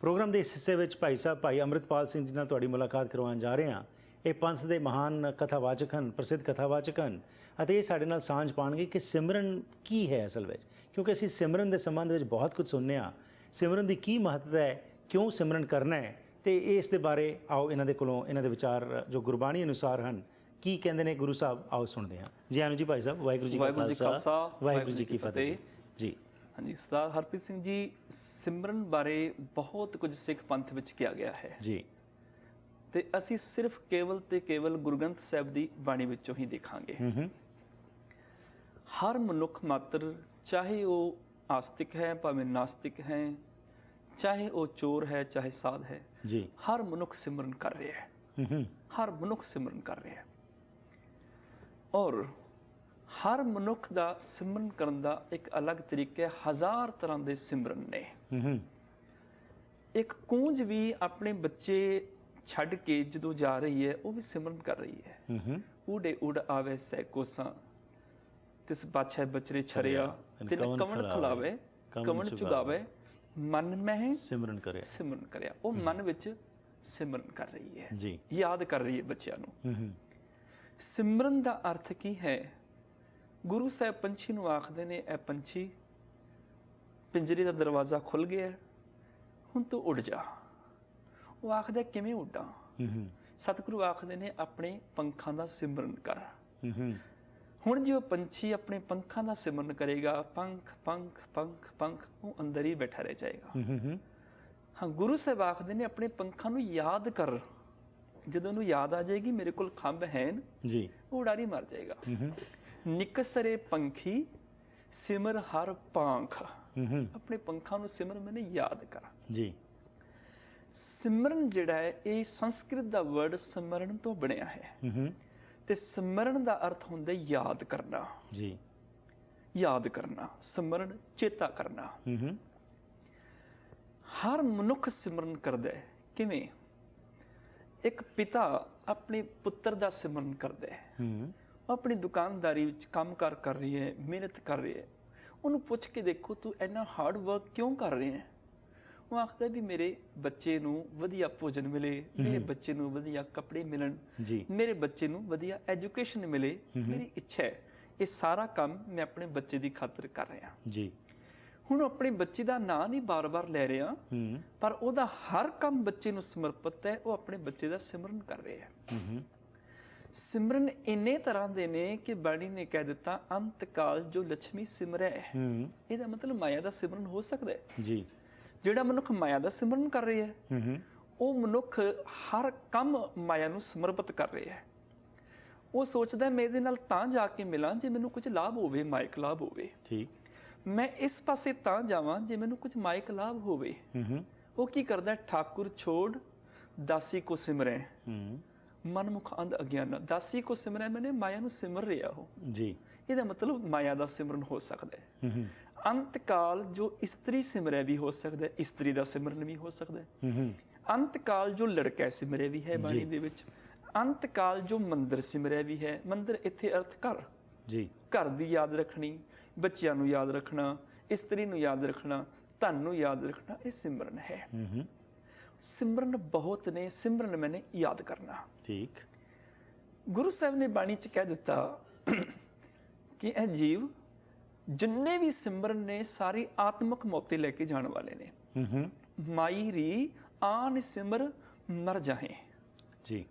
Programme ਦੇ ਇਸ ਹਿੱਸੇ ਵਿੱਚ ਭਾਈ ਸਾਹਿਬ, ਭਾਈ ਅੰਮ੍ਰਿਤਪਾਲ ਸਿੰਘ ਜੀ ਨਾਲ ਤੁਹਾਡੀ ਮੁਲਾਕਾਤ ਕਰਵਾਉਣ ਜਾ ਰਹੇ ਹਾਂ। ਇਹ ਪੰਥ ਦੇ ਮਹਾਨ ਕਥਾਵਾਚਕ ਹਨ ਪ੍ਰਸਿੱਧ ਕਥਾਵਾਚਕ ਹਨ ਅਤੇ ਇਹ ਸਾਡੇ ਨਾਲ ਸਾਂਝ ਪਾਣਗੇ ਕਿ ਸਿਮਰਨ ਕੀ ਹੈ ਅਸਲ ਵਿੱਚ। ਕਿਉਂਕਿ ਅਸੀਂ ਸਿਮਰਨ ਦੇ ਸੰਬੰਧ ਵਿੱਚ ਬਹੁਤ ਕੁਝ ਸੁਣਨੇ ਆ ਸਿਮਰਨ ਦੀ ਕੀ ਮਹੱਤਤਾ ਹੈ? ਕਿਉਂ ਸਿਮਰਨ ਕਰਨਾ ਹੈ? ਤੇ ਇਸ ਦੇ ਬਾਰੇ ਆਓ ਇਹਨਾਂ ਦੇ ਕੋਲੋਂ ਇਹਨਾਂ ਦੇ ਵਿਚਾਰ ਜੋ ਗੁਰਬਾਣੀ ਅਨੁਸਾਰ ਹਨ ਕੀ ਕਹਿੰਦੇ ਨੇ ਗੁਰੂ ਸਾਹਿਬ? ਆਓ ਸੁਣਦੇ ਹਾਂ। ਜੀ ਆਨੰਦ ਜੀ ਭਾਈ ਸਾਹਿਬ ਵਾਹਿਗੁਰੂ ਜੀ ਕਾ ਵਾਹਿਗੁਰੂ ਜੀ ਖਾਲਸਾ, ਵਾਹਿਗੁਰੂ ਜੀ ਕੀ ਫਤਿਹ। ਜੀ। ਹਾਂਜੀ ਸਰਦਾਰ ਹਰਪ੍ਰੀਤ ਸਿੰਘ ਜੀ ਸਿਮਰਨ ਬਾਰੇ ਬਹੁਤ ਕੁਝ ਸਿੱਖ ਪੰਥ ਵਿੱਚ ਕਿਹਾ ਗਿਆ ਹੈ। ਜੀ। ਤੇ ਅਸੀਂ ਸਿਰਫ ਕੇਵਲ ਤੇ ਕੇਵਲ ਗੁਰੂ ਗ੍ਰੰਥ ਸਾਹਿਬ ਦੀ ਬਾਣੀ ਵਿੱਚੋਂ ਹੀ ਦੇਖਾਂਗੇ। ਹਰ ਮਨੁੱਖ ਮਾਤਰ ਚਾਹੇ ਉਹ ਆਸਤਿਕ ਹੈ ਭਾਵੇਂ ਨਾਸਤਿਕ ਹੈ ਚਾਹੇ ਉਹ ਚੋਰ ਹੈ ਚਾਹੇ ਸਾਧ ਹੈ ਜੀ। ਹਰ ਮਨੁੱਖ ਸਿਮਰਨ ਕਰ ਰਿਹਾ ਹੈ। ਹਰ ਮਨੁੱਖ ਸਿਮਰਨ ਕਰ ਰਿਹਾ ਹੈ। ਔਰ ਹਰ ਮਨੁੱਖ ਦਾ ਸਿਮਰਨ ਕਰਨ ਦਾ ਇੱਕ ਅਲੱਗ ਤਰੀਕਾ ਹੈ। ਹਜ਼ਾਰ ਤਰ੍ਹਾਂ ਦੇ ਸਿਮਰਨ ਨੇ। ਇੱਕ ਕੂੰਜ ਵੀ ਆਪਣੇ ਬੱਚੇ ਛੱਡ ਕੇ ਜਦੋਂ ਜਾ ਰਹੀ ਹੈ ਉਹ ਵੀ ਸਿਮਰਨ ਕਰ ਰਹੀ ਹੈ। ਹੂੰ ਹੂੰ ਊੜੇ ਉਡ ਆਵੇ ਸੈ ਕੋਸਾਂ ਤਿਸ ਬਾਛੈ ਬਚਰੇ ਛਰਿਆ ਤਿਨ ਕਵਣ ਖਲਾਵੇ ਕਵਣ ਚੁਗਾਵੇ ਮਨ ਮਹਿ ਸਿਮਰਨ ਕਰਿਆ। ਸਿਮਰਨ ਕਰਿਆ। ਉਹ ਮਨ ਵਿੱਚ ਸਿਮਰਨ ਕਰ ਰਹੀ ਹੈ। ਜੀ। ਯਾਦ ਕਰ ਰਹੀ ਹੈ ਬੱਚਿਆਂ ਨੂੰ। ਹੂੰ ਹੂੰ ਸਿਮਰਨ ਦਾ ਅਰਥ ਕੀ ਹੈ? ਗੁਰੂ ਸਾਹਿਬ ਪੰਛੀ ਨੂੰ ਆਖਦੇ ਨੇ ਇਹ ਪੰਛੀ ਪਿੰਜਰੇ ਦਾ ਦਰਵਾਜ਼ਾ ਖੁੱਲ ਗਿਆ ਹੁਣ ਤੂੰ ਉੱਡ ਜਾ। ਉਹ ਆਖਦਾ ਕਿਵੇਂ ਉੱਡਾਂ? ਸਤਿਗੁਰੂ ਆਖਦੇ ਨੇ ਆਪਣੇ ਪੰਖਾਂ ਦਾ ਸਿਮਰਨ ਕਰ। ਹੁਣ ਜੇ ਉਹ ਪੰਛੀ ਆਪਣੇ ਪੰਖਾਂ ਦਾ ਸਿਮਰਨ ਕਰੇਗਾ ਪੰਖ ਪੰਖ ਪੰਖ ਪੰਖ ਉਹ ਅੰਦਰ ਹੀ ਬੈਠਾ ਰਹਿ ਜਾਏਗਾ। ਹੂੰ ਗੁਰੂ ਸਾਹਿਬ ਆਖਦੇ ਨੇ ਆਪਣੇ ਪੰਖਾਂ ਨੂੰ ਯਾਦ ਕਰ। ਜਦੋਂ ਉਹਨੂੰ ਯਾਦ ਆ ਜਾਏਗੀ ਮੇਰੇ ਕੋਲ ਖੰਭ ਹੈਨ ਜੀ। ਉਹ ਉਡਾਰੀ ਮਰ ਜਾਏਗਾ। ਨਿਕਸਰੇ ਪੰਖੀ ਸਿਮਰ ਹਰ ਪਾਂਖ ਆਪਣੇ ਪੰਖਾਂ ਨੂੰ ਸਿਮਰ ਮੈਨੇ ਯਾਦ ਕਰ। ਜੀ। ਸਿਮਰਨ ਜਿਹੜਾ ਹੈ ਇਹ ਸੰਸਕ੍ਰਿਤ ਦਾ ਵਰਡ ਸਿਮਰਨ ਤੋਂ ਬਣਿਆ ਹੈ। ਤੇ ਸਿਮਰਨ ਦਾ ਅਰਥ ਹੁੰਦਾ ਯਾਦ ਕਰਨਾ। ਜੀ। ਯਾਦ ਕਰਨਾ ਸਿਮਰਨ ਚੇਤਾ ਕਰਨਾ। ਹਰ ਮਨੁੱਖ ਸਿਮਰਨ ਕਰਦਾ ਹੈ। ਕਿਵੇਂ? ਇੱਕ ਪਿਤਾ ਆਪਣੇ ਪੁੱਤਰ ਦਾ ਸਿਮਰਨ ਕਰਦਾ ਹੈ। ਆਪਣੀ ਦੁਕਾਨਦਾਰੀ ਵਿੱਚ ਕੰਮਕਾਰ ਕਰ ਰਹੀ ਹੈ ਮਿਹਨਤ ਕਰ ਰਹੀ ਹੈ। ਉਹਨੂੰ ਪੁੱਛ ਕੇ ਦੇਖੋ ਤੂੰ ਇੰਨਾ ਹਾਰਡ ਵਰਕ ਕਿਉਂ ਕਰ ਰਿਹਾ ਹੈ? ਉਹ ਆਖਦਾ ਵੀ ਮੇਰੇ ਬੱਚੇ ਨੂੰ ਵਧੀਆ ਭੋਜਨ ਮਿਲੇ ਮੇਰੇ ਬੱਚੇ ਨੂੰ ਵਧੀਆ ਕੱਪੜੇ ਮਿਲਣ ਮੇਰੇ ਬੱਚੇ ਨੂੰ ਵਧੀਆ ਐਜੂਕੇਸ਼ਨ ਮਿਲੇ ਮੇਰੀ ਇੱਛਾ ਹੈ। ਇਹ ਸਾਰਾ ਕੰਮ ਮੈਂ ਆਪਣੇ ਬੱਚੇ ਦੀ ਖਾਤਰ ਕਰ ਰਿਹਾ। ਜੀ। ਹੁਣ ਆਪਣੇ ਬੱਚੇ ਦਾ ਨਾਂ ਨਹੀਂ ਬਾਰ-ਬਾਰ ਲੈ ਰਿਹਾ ਪਰ ਉਹਦਾ ਹਰ ਕੰਮ ਬੱਚੇ ਨੂੰ ਸਮਰਪਿਤ ਹੈ ਉਹ ਆਪਣੇ ਬੱਚੇ ਦਾ ਸਿਮਰਨ ਕਰ ਰਿਹਾ ਹੈ। ਸਿਮਰਨ ਇੰਨੇ ਤਰ੍ਹਾਂ ਦੇ ਨੇ ਕਿ ਬਾਣੀ ਨੇ ਕਹਿ ਦਿੱਤਾ ਅੰਤ ਕਾਲ ਜੋ ਲక్ష్ਮੀ ਸਿਮਰੈ ਇਹਦਾ ਮਤਲਬ ਮਾਇਆ ਦਾ ਸਿਮਰਨ ਹੋ ਸਕਦਾ ਹੈ। ਜੀ। ਜਿਹੜਾ ਮਨੁੱਖ ਮਾਇਆ ਦਾ ਸਿਮਰਨ ਕਰ ਰਿਹਾ ਹੈ ਉਹ ਮਨੁੱਖ ਹਰ ਕੰਮ ਮਾਇਆ ਨੂੰ ਸਮਰਪਿਤ ਕਰ ਰਿਹਾ ਹੈ। ਉਹ ਸੋਚਦਾ ਮੈਂ ਇਹਦੇ ਨਾਲ ਤਾਂ ਜਾ ਕੇ ਮਿਲਾਂ ਜੇ ਮੈਨੂੰ ਕੁਝ ਲਾਭ ਹੋਵੇ ਮਾਇਕ ਲਾਭ ਹੋਵੇ। ਠੀਕ। ਮੈਂ ਇਸ ਪਾਸੇ ਤਾਂ ਜਾਵਾਂ ਜੇ ਮੈਨੂੰ ਕੁਝ ਮਾਇਕ ਲਾਭ ਹੋਵੇ। ਉਹ ਕੀ ਕਰਦਾ? ਠਾਕੁਰ ਛੋੜ ਦਾਸੀ ਕੋ ਸਿਮਰੈ। ਮਨਮੁਖ ਅੰਧ ਅਗਿਆਨ। ਦਾਸੀ ਕੋ ਸਿਮਰੈ ਮੈਨੇ ਮਾਇਆ ਨੂੰ ਸਿਮਰ ਰਿਹਾ ਹੋ ਜੀ। ਇਹਦਾ ਮਤਲਬ ਮਾਇਆ ਦਾ ਸਿਮਰਨ ਹੋ ਸਕਦਾ ਹੂੰ। ਅੰਤ ਕਾਲ ਜੋ ਇਸਤਰੀ ਸਿਮਰੈ ਵੀ ਹੋ ਸਕਦਾ ਹੈ ਇਸਤਰੀ ਦਾ ਸਿਮਰਨ ਵੀ ਹੋ ਸਕਦਾ ਹੈ। ਅੰਤ ਕਾਲ ਜੋ ਲੜਕਾ ਸਿਮਰੈ ਵੀ ਹੈ ਬਾਣੀ ਦੇ ਵਿੱਚ। ਅੰਤ ਕਾਲ ਜੋ ਮੰਦਰ ਸਿਮਰੈ ਵੀ ਹੈ। ਮੰਦਰ ਇੱਥੇ ਅਰਥ ਘਰ। ਜੀ। ਘਰ ਦੀ ਯਾਦ ਰੱਖਣੀ ਬੱਚਿਆਂ ਨੂੰ ਯਾਦ ਰੱਖਣਾ ਇਸਤਰੀ ਨੂੰ ਯਾਦ ਰੱਖਣਾ ਧਨ ਨੂੰ ਯਾਦ ਰੱਖਣਾ ਇਹ ਸਿਮਰਨ ਹੂੰ। ਸਿਮਰਨ ਬਹੁਤ ਨੇ ਸਿਮਰਨ ਮੈਨੇ ਯਾਦ ਕਰਨਾ। ਠੀਕ। ਗੁਰੂ ਸਾਹਿਬ ਨੇ ਬਾਣੀ ਚ ਕਹਿ ਦਿੱਤਾ ਕਿ ਇਹ ਜੀਵ ਜਿੰਨੇ ਵੀ ਸਿਮਰਨ ਨੇ ਸਾਰੀ ਆਤਮਿਕ ਮੌਤੇ ਲੈ ਕੇ ਜਾਣ ਵਾਲੇ ਨੇ। ਹੂੰ ਮਾਈ ਰੀ ਆਨ ਸਿਮਰ ਮਰ ਜਾਹੇ। ਜੀ।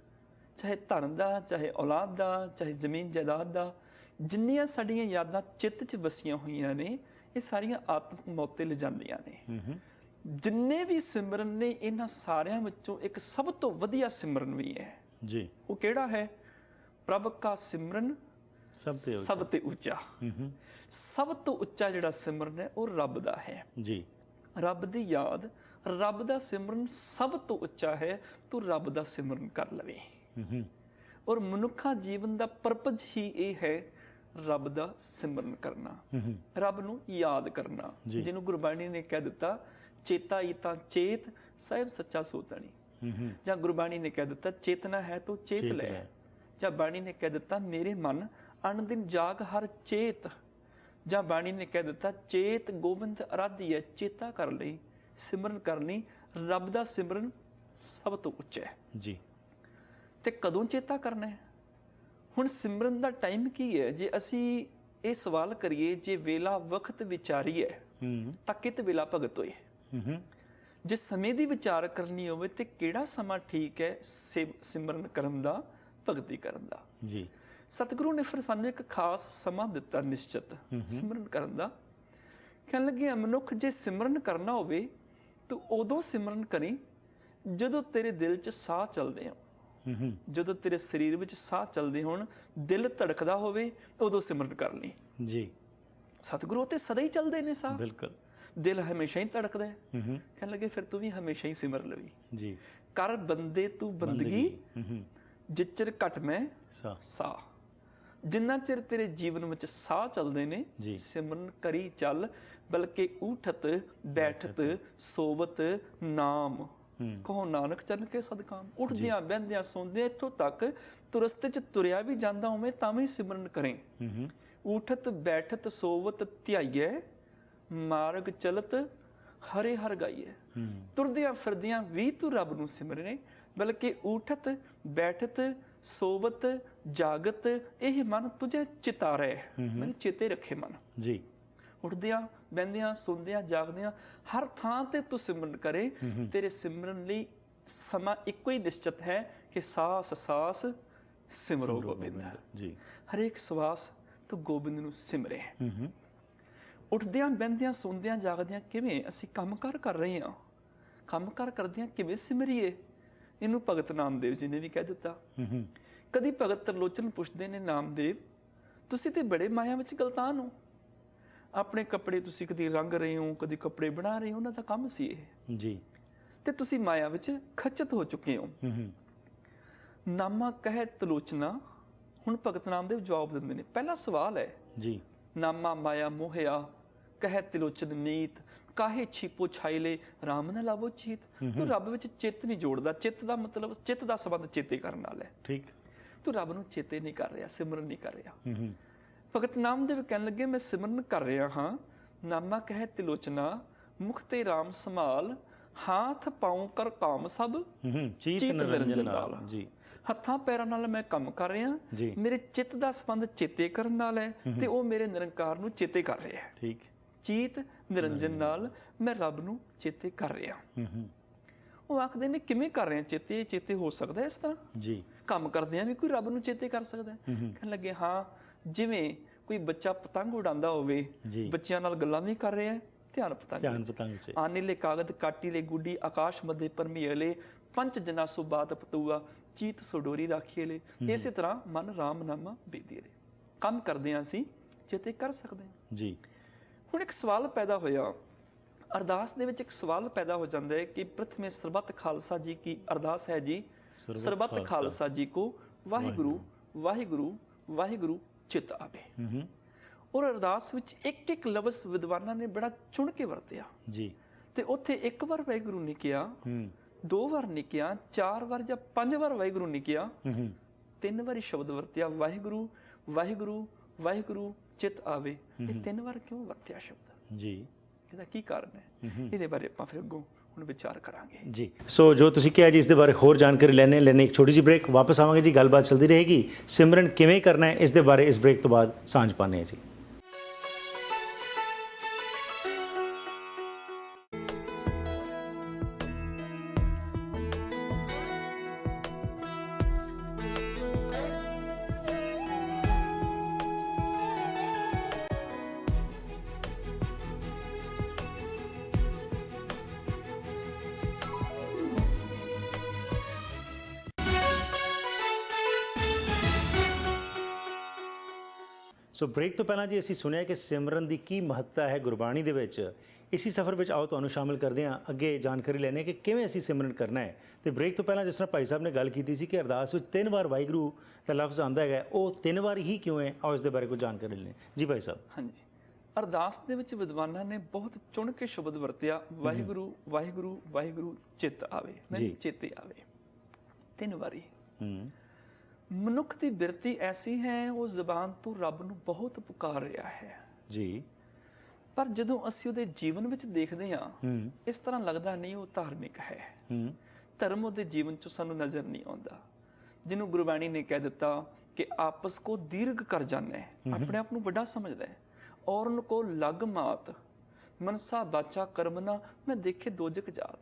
ਚਾਹੇ ਧਨ ਦਾ ਚਾਹੇ ਔਲਾਦ ਦਾ ਚਾਹੇ ਜ਼ਮੀਨ ਜਾਇਦਾਦ ਦਾ ਜਿੰਨੀਆਂ ਸਾਡੀਆਂ ਯਾਦਾਂ ਚਿੱਤ 'ਚ ਵਸੀਆਂ ਹੋਈਆਂ ਨੇ ਇਹ ਸਾਰੀਆਂ ਆਤਮਿਕ ਮੌਤੇ ਲੈ ਜਾਂਦੀਆਂ ਨੇ। ਹੂੰ ਜਿੰਨੇ ਵੀ ਸਿਮਰਨ ਨੇ ਇਹਨਾਂ ਸਾਰਿਆਂ ਵਿੱਚੋਂ ਇੱਕ ਸਭ ਤੋਂ ਵਧੀਆ ਸਿਮਰਨ ਵੀ ਹੈ। ਜੀ। ਉਹ ਕਿਹੜਾ ਹੈ? ਪ੍ਰਭ ਕਾ ਸਿਮਰਨ ਸਭ ਤੇ ਹੋ- ਸਭ ਤੇ ਉੱਚਾ। ਹੂੰ ਹੂੰ ਸਭ ਤੋਂ ਉੱਚਾ ਜਿਹੜਾ ਸਿਮਰਨ ਹੈ ਉਹ ਰੱਬ ਦਾ ਹੈ। ਜੀ। ਰੱਬ ਦੀ ਯਾਦ ਰੱਬ ਦਾ ਸਿਮਰਨ ਸਭ ਤੋਂ ਉੱਚਾ ਹੈ ਤੂੰ ਰੱਬ ਦਾ ਸਿਮਰਨ ਕਰ ਲਵੇਂ। ਹੂੰ ਔਰ ਮਨੁੱਖਾ ਜੀਵਨ ਦਾ ਪਰਪਸ ਹੀ ਇਹ ਹੈ ਰੱਬ ਦਾ ਸਿਮਰਨ ਕਰਨਾ। ਰੱਬ ਨੂੰ ਯਾਦ ਕਰਨਾ। ਜਿਹਨੂੰ ਗੁਰਬਾਣੀ ਨੇ ਕਹਿ ਦਿੱਤਾ ਚੇਤਾ ਹੀ ਤਾਂ ਚੇਤ ਸਾਹਿਬ ਸੱਚਾ ਸੋਤਣੀ ਜਾਂ ਗੁਰਬਾਣੀ ਨੇ ਕਹਿ ਦਿੱਤਾ ਚੇਤਨਾ ਹੈ ਤੋ ਚੇਤ ਲੈ। ਜਾਂ ਬਾਣੀ ਨੇ ਕਹਿ ਦਿੱਤਾ ਮੇਰੇ ਮਨ ਅਣਦਿਨ ਜਾਗ ਹਰ ਚੇਤ। ਜਾਂ ਬਾਣੀ ਨੇ ਕਹਿ ਦਿੱਤਾ ਚੇਤ ਗੋਬਿੰਦ ਅਰਾਧੀਐ ਚੇਤਾ ਕਰ ਲਈ ਸਿਮਰਨ ਕਰਨੀ ਰੱਬ ਦਾ ਸਿਮਰਨ ਸਭ ਤੋਂ ਉੱਚਾ ਹੈ। ਜੀ। ਤੇ ਕਦੋਂ ਚੇਤਾ ਕਰਨਾ ਹੈ? ਹੁਣ ਸਿਮਰਨ ਦਾ ਟਾਈਮ ਕੀ ਹੈ? ਜੇ ਅਸੀਂ ਇਹ ਸਵਾਲ ਕਰੀਏ ਜੇ ਵੇਲਾ ਵਕਤ ਵਿਚਾਰੀਏ ਹੂੰ। ਤਾਂ ਕਿਤ ਵੇਲਾ ਭਗਤ ਹੋਏ? ਹੂੰ ਹੂੰ। ਜੇ ਸਮੇਂ ਦੀ ਵਿਚਾਰ ਕਰਨੀ ਹੋਵੇ ਤੇ ਕਿਹੜਾ ਸਮਾਂ ਠੀਕ ਹੈ ਸਿਮ- ਸਿਮਰਨ ਕਰਨ ਦਾ ਭਗਤੀ ਕਰਨ ਦਾ? ਜੀ। ਸਤਿਗੁਰੂ ਨੇ ਫਿਰ ਸਾਨੂੰ ਇੱਕ ਖਾਸ ਸਮਾਂ ਦਿੱਤਾ ਨਿਸ਼ਚਿਤ ਸਿਮਰਨ ਕਰਨ ਦਾ। ਕਹਿਣ ਲੱਗੇ ਮਨੁੱਖ ਜੇ ਸਿਮਰਨ ਕਰਨਾ ਹੋਵੇ ਤੂੰ ਉਦੋਂ ਸਿਮਰਨ ਕਰੀ ਜਦੋਂ ਤੇਰੇ ਦਿਲ 'ਚ ਸਾਹ ਚੱਲਦੇ ਹੋਣ। ਜਦੋਂ ਤੇਰੇ ਸਰੀਰ ਵਿੱਚ ਸਾਹ ਚੱਲਦੇ ਹੋਣ ਦਿਲ ਧੜਕਦਾ ਹੋਵੇ ਉਦੋਂ ਸਿਮਰਨ ਕਰ ਲਈ ਜੀ। ਸਤਿਗੁਰੂ ਤੇ ਸਦਾ ਹੀ ਚੱਲਦੇ ਨੇ ਸਾਹ। ਬਿਲਕੁਲ। ਦਿਲ ਹਮੇਸ਼ਾ ਹੀ ਧੜਕਦਾ ਹੈ। ਕਹਿਣ ਲੱਗੇ ਫਿਰ ਤੂੰ ਵੀ ਹਮੇਸ਼ਾ ਹੀ ਸਿਮਰ ਲਵੀ। ਜੀ। ਕਰ ਬੰਦੇ ਤੂੰ ਬੰਦਗੀ ਜਿਚਰ ਘਟ ਮੈਂ ਸਾਹ। ਜਿੰਨਾ ਚਿਰ ਤੇਰੇ ਜੀਵਨ ਵਿੱਚ ਸਾਹ ਚੱਲਦੇ ਨੇ। ਸਿਮਰਨ ਕਰੀ ਚੱਲ ਬਲਕਿ ਉਠਤ ਬੈਠਤ ਸੋਵਤ ਨਾਮ। ਕਹੋ ਨਾਨਕ ਚਰਨ ਕੇ ਸਦਕਾਮ। ਉੱਠਦਿਆਂ ਬਹਿੰਦਿਆਂ ਸੌਂਦਿਆਂ ਇੱਥੋਂ ਤੱਕ ਤੂੰ ਰਸਤੇ 'ਚ ਤੁਰਿਆ ਵੀ ਜਾਂਦਾ ਹੋਵੇਂ ਤਾਂ ਵੀ ਸਿਮਰਨ ਕਰੇ। ਉਠਤ ਬੈਠਤ ਸੋਵਤ ਧਿਆਈਐ ਮਾਰਗ ਚਲਤ ਹਰੇ ਹਰ ਗਾਈਐ। ਹੂੰ। ਤੁਰਦਿਆਂ ਫਿਰਦਿਆਂ ਵੀ ਤੂੰ ਰੱਬ ਨੂੰ ਸਿਮਰਨੇ ਬਲਕਿ ਉਠਤ ਬੈਠਤ ਸੋਵਤ ਜਾਗਤ ਇਹ ਮਨ ਤੁਝੇ ਚਿਤਾਰੇ ਮੈਨੂੰ ਚੇਤੇ ਰੱਖੇ ਮਨ। ਜੀ। ਉੱਠਦਿਆਂ ਬਹਿੰਦਿਆਂ ਸੁਣਦਿਆਂ ਜਾਗਦਿਆਂ ਹਰ ਥਾਂ ਤੇ ਤੂੰ ਸਿਮਰਨ ਕਰੇ। ਤੇਰੇ ਸਿਮਰਨ ਲਈ ਸਮਾਂ ਇੱਕੋ ਹੀ ਨਿਸ਼ਚਿਤ ਹੈ ਕਿ ਸਾਸ ਸਾਸ ਸਿਮਰੋ ਗੋਬਿੰਦ ਜੀ। ਹਰੇਕ ਸਵਾਸ ਤੂੰ ਗੋਬਿੰਦ ਨੂੰ ਸਿਮਰੇ। ਉੱਠਦਿਆਂ ਬਹਿੰਦਿਆਂ ਸੌਂਦਿਆਂ ਜਾਗਦਿਆਂ ਕਿਵੇਂ ਅਸੀਂ ਕੰਮਕਾਰ ਕਰ ਰਹੇ ਹਾਂ? ਕੰਮਕਾਰ ਕਰਦਿਆਂ ਕਿਵੇਂ ਸਿਮਰੀਏ? ਇਹਨੂੰ ਭਗਤ ਨਾਮਦੇਵ ਜੀ ਨੇ ਵੀ ਕਹਿ ਦਿੱਤਾ। ਕਦੀ ਭਗਤ ਤਰਲੋਚਨ ਪੁੱਛਦੇ ਨੇ ਨਾਮਦੇਵ ਤੁਸੀਂ ਤੇ ਬੜੇ ਮਾਇਆ ਵਿੱਚ ਗਲਤਾਨ ਹੋ ਆਪਣੇ ਕੱਪੜੇ ਤੁਸੀਂ ਕਦੀ ਰੰਗ ਰਹੇ ਹੋ ਕਦੀ ਕੱਪੜੇ ਬਣਾ ਰਹੇ ਹੋ ਉਹਨਾਂ ਦਾ ਕੰਮ ਸੀ ਇਹ। ਜੀ। ਤੇ ਤੁਸੀਂ ਮਾਇਆ ਵਿੱਚ ਖਚਤ ਹੋ ਚੁੱਕੇ ਹੋ। ਹੂੰ ਹੂੰ। ਨਾਮਾ ਕਹੇ ਤਲੋਚਨਾ ਹੁਣ ਭਗਤ ਨਾਮਦੇਵ ਜਵਾਬ ਦਿੰਦੇ ਨੇ। ਪਹਿਲਾ ਸਵਾਲ ਹੈ ਜੀ। ਨਾਮਾ ਮਾਇਆ ਮੋਹਿਆ ਕਹਿ ਤਿਲੋਚਨ ਨੀਤ ਕਾਹੇ ਛੀਪੋ ਛਾਈਲੇ ਰਾਮ ਨਾ ਲਾਵੋ ਚੀਤ। ਤੂੰ ਰੱਬ ਵਿੱਚ ਚਿੱਤ ਨਹੀਂ ਜੋੜਦਾ। ਚਿੱਤ ਦਾ ਮਤਲਬ ਚਿੱਤ ਦਾ ਸੰਬੰਧ ਚੇਤੇ ਕਰਨ ਨਾਲ ਹੈ। ਠੀਕ। ਤੂੰ ਰੱਬ ਨੂੰ ਚੇਤੇ ਨਹੀਂ ਕਰ ਰਿਹਾ ਸਿਮਰਨ ਨਹੀਂ ਕਰ ਰਿਹਾ। ਹੂੰ ਭਗਤ ਨਾਮਦੇਵ ਕਹਿਣ ਲੱਗੇ ਮੈਂ ਸਿਮਰਨ ਕਰ ਰਿਹਾ ਹਾਂ। ਨਾਮਾ ਕਹਿ ਤਿਲੋਚਨਾ ਮੁਖ ਤੇ ਰਾਮ ਸੰਭਾਲ ਹਾਥ ਪਾਉ ਕਰ ਕਾਮ ਸਭ ਚੀਤ ਨਿਰੰਜਨ ਨਾਲ। ਜੀ। ਹੱਥਾਂ ਪੈਰਾਂ ਨਾਲ ਮੈਂ ਕੰਮ ਕਰ ਰਿਹਾ। ਮੇਰੇ ਚਿੱਤ ਦਾ ਸੰਬੰਧ ਚੇਤੇ ਕਰਨ ਨਾਲ ਹੈ ਤੇ ਉਹ ਮੇਰੇ ਨਿਰੰਕਾਰ ਨੂੰ ਚੇਤੇ ਕਰ ਰਿਹਾ ਹੈ। ਠੀਕ। ਚੀਤ ਨਿਰੰਜਨ ਨਾਲ ਮੈਂ ਰੱਬ ਨੂੰ ਚੇਤੇ ਕਰ ਰਿਹਾ। ਉਹ ਆਖਦੇ ਨੇ ਕਿਵੇਂ ਕਰ ਰਹੇ? ਚੇਤੇ ਚੇਤੇ ਹੋ ਸਕਦਾ ਇਸ ਤਰ੍ਹਾਂ? ਜੀ। ਕੰਮ ਕਰਦੇ ਆ ਵੀ ਕੋਈ ਰੱਬ ਨੂੰ ਚੇਤੇ ਕਰ ਸਕਦਾ ਕਹਿਣ ਲੱਗੇ ਹਾਂ ਜਿਵੇਂ ਕੋਈ ਬੱਚਾ ਪਤੰਗ ਉਡਾਉਂਦਾ ਹੋਵੇ ਬੱਚਿਆਂ ਨਾਲ ਗੱਲਾਂ ਵੀ ਕਰ ਰਿਹਾ ਹੈ ਧਿਆਨ ਪਤੰਗ ਧਿਆਨ ਪਤੰਗ ਚ ਆਨਿਲੇ ਕਾਗਦ ਕਾਟੀਲੇ ਗੁੱਡੀ ਆਕਾਸ਼ ਮਧੇ ਪਰਮੀਲੇ ਪੰਚ ਜਨਾ ਸੁ ਬਾਤ ਪਤੂਆ ਚੀਤ ਸੁਡੋਰੀ ਰਾਖੀਲੇ ਇਸੇ ਤਰ੍ਹਾਂ ਮਨ ਰਾਮ ਨਾਮਾ ਬੇਦੀਰੇ ਕੰਮ ਕਰਦੇ ਆ ਅਸੀਂ ਚੇਤੇ ਕਰ ਸਕਦੇ ਹਾਂ ਜੀ। ਹੁਣ ਇੱਕ ਸਵਾਲ ਪੈਦਾ ਹੋਇਆ। ਅਰਦਾਸ ਦੇ ਵਿੱਚ ਇੱਕ ਸਵਾਲ ਪੈਦਾ ਹੋ ਜਾਂਦਾ ਹੈ ਕਿ ਪ੍ਰਥਮੇ ਸਰਬੱਤ ਖਾਲਸਾ ਜੀ ਕੀ ਅਰਦਾਸ ਹੈ ਜੀ? ਸਰਬੱਤ ਖਾਲਸਾ। ਜੀ ਕੋ ਵਾਹਿਗੁਰੂ ਵਾਹਿਗੁਰੂ। ਵਾਹਿਗੁਰੂ ਚਿਤ ਆਵੇ। ਹੂੰ ਹੂੰ ਔਰ ਅਰਦਾਸ ਵਿੱਚ ਇੱਕ ਇੱਕ ਲਫ਼ਜ਼ ਵਿਦਵਾਨਾਂ ਨੇ ਬੜਾ ਚੁਣ ਕੇ ਵਰਤਿਆ। ਜੀ। ਤੇ ਉੱਥੇ ਇੱਕ ਵਾਰ ਵਾਹਿਗੁਰੂ ਨੇ ਕਿਹਾ ਹੂੰ। ਦੋ ਵਾਰ ਨਹੀਂ ਕਿਹਾ ਚਾਰ ਵਾਰ ਜਾਂ ਪੰਜ ਵਾਰ ਵਾਹਿਗੁਰੂ ਨੇ ਕਿਹਾ ਹੂੰ ਹੂੰ ਤਿੰਨ ਵਾਰੀ ਸ਼ਬਦ ਵਰਤਿਆ ਵਾਹਿਗੁਰੂ ਵਾਹਿਗੁਰੂ ਵਾਹਿਗੁਰੂ ਚਿਤ ਆਵੇ। ਇਹ ਤਿੰਨ ਵਾਰ ਕਿਉਂ ਵਰਤਿਆ ਸ਼ਬਦ? ਜੀ। ਇਹਦਾ ਕੀ ਕਾਰਨ ਹੈ? ਇਹਦੇ ਬਾਰੇ ਆਪਾਂ ਫਿਰ ਅੱਗੋਂ ਹੁਣ ਵਿਚਾਰ ਕਰਾਂਗੇ। ਜੀ। ਸੋ ਜੋ ਤੁਸੀਂ ਕਿਹਾ ਜੀ, ਇਸ ਦੇ ਬਾਰੇ ਹੋਰ ਜਾਣਕਾਰੀ ਲੈਣੇ ਲੈਣੇ ਇੱਕ ਛੋਟੀ ਜਿਹੀ ਬ੍ਰੇਕ ਵਾਪਸ ਆਵਾਂਗੇ ਜੀ, ਗੱਲਬਾਤ ਚੱਲਦੀ ਰਹੇਗੀ। ਸਿਮਰਨ ਕਿਵੇਂ ਕਰਨਾ ਹੈ, ਇਸ ਦੇ ਬਾਰੇ ਇਸ ਬ੍ਰੇਕ ਤੋਂ ਬਾਅਦ ਸਾਂਝ ਪਾਣੇ ਜੀ। ਸੋ ਬ੍ਰੇਕ ਤੋਂ ਪਹਿਲਾਂ ਜੀ ਅਸੀਂ ਸੁਣਿਆ ਕਿ ਸਿਮਰਨ ਦੀ ਕੀ ਮਹੱਤਤਾ ਹੈ ਗੁਰਬਾਣੀ ਦੇ ਵਿੱਚ। ਇਸੀ ਸਫ਼ਰ ਵਿੱਚ ਆਓ ਤੁਹਾਨੂੰ ਸ਼ਾਮਿਲ ਕਰਦੇ ਹਾਂ। ਅੱਗੇ ਜਾਣਕਾਰੀ ਲੈਣੇ ਕਿ ਕਿਵੇਂ ਅਸੀਂ ਸਿਮਰਨ ਕਰਨਾ ਹੈ। ਤੇ ਬ੍ਰੇਕ ਤੋਂ ਪਹਿਲਾਂ ਜਿਸ ਤਰ੍ਹਾਂ ਭਾਈ ਸਾਹਿਬ ਨੇ ਗੱਲ ਕੀਤੀ ਸੀ ਕਿ ਅਰਦਾਸ ਵਿੱਚ ਤਿੰਨ ਵਾਰ ਵਾਹਿਗੁਰੂ ਦਾ ਲਫ਼ਜ਼ ਆਉਂਦਾ ਹੈਗਾ ਉਹ ਤਿੰਨ ਵਾਰ ਹੀ ਕਿਉਂ ਹੈ? ਆਓ ਇਸ ਦੇ ਬਾਰੇ ਕੁਝ ਜਾਣਕਾਰੀ ਲੈਣੇ ਜੀ ਭਾਈ ਸਾਹਿਬ। ਹਾਂਜੀ। ਅਰਦਾਸ ਦੇ ਵਿੱਚ ਵਿਦਵਾਨਾਂ ਨੇ ਬਹੁਤ ਚੁਣ ਕੇ ਸ਼ਬਦ ਵਰਤਿਆ ਵਾਹਿਗੁਰੂ ਵਾਹਿਗੁਰੂ ਵਾਹਿਗੁਰੂ ਚਿੱਤ ਆਵੇ। ਮੈਨੂੰ ਚੇਤੇ ਆਵੇ। ਤਿੰਨ ਵਾਰੀ। ਹੂੰ। ਮਨੁੱਖ ਦੀ ਬਿਰਤੀ ਐਸੀ ਹੈ ਉਹ ਜ਼ਬਾਨ ਤੋਂ ਰੱਬ ਨੂੰ ਬਹੁਤ ਪੁਕਾਰ ਰਿਹਾ ਹੈ। ਜੀ। ਪਰ ਜਦੋਂ ਅਸੀਂ ਉਹਦੇ ਜੀਵਨ ਵਿੱਚ ਦੇਖਦੇ ਹਾਂ ਇਸ ਤਰ੍ਹਾਂ ਲੱਗਦਾ ਨਹੀਂ ਉਹ ਧਾਰਮਿਕ ਹੈ। ਧਰਮ ਉਹਦੇ ਜੀਵਨ ਚ ਸਾਨੂੰ ਨਜ਼ਰ ਨਹੀਂ ਆਉਂਦਾ। ਜਿਹਨੂੰ ਗੁਰਬਾਣੀ ਨੇ ਕਹਿ ਦਿੱਤਾ ਕਿ ਆਪਸ ਕੋ ਦੀਰਘ ਕਰ ਜਾਣਾ ਹੈ ਆਪਣੇ ਆਪ ਨੂੰ ਵੱਡਾ ਸਮਝਦਾ ਹੈ। ਔਰਨ ਕੋ ਲਗ ਮਾਤ ਮਨਸਾ ਬਾਚਾ ਕਰਮਨਾ ਮੈਂ ਦੇਖੇ ਦੋਜਕ ਜਾਤ।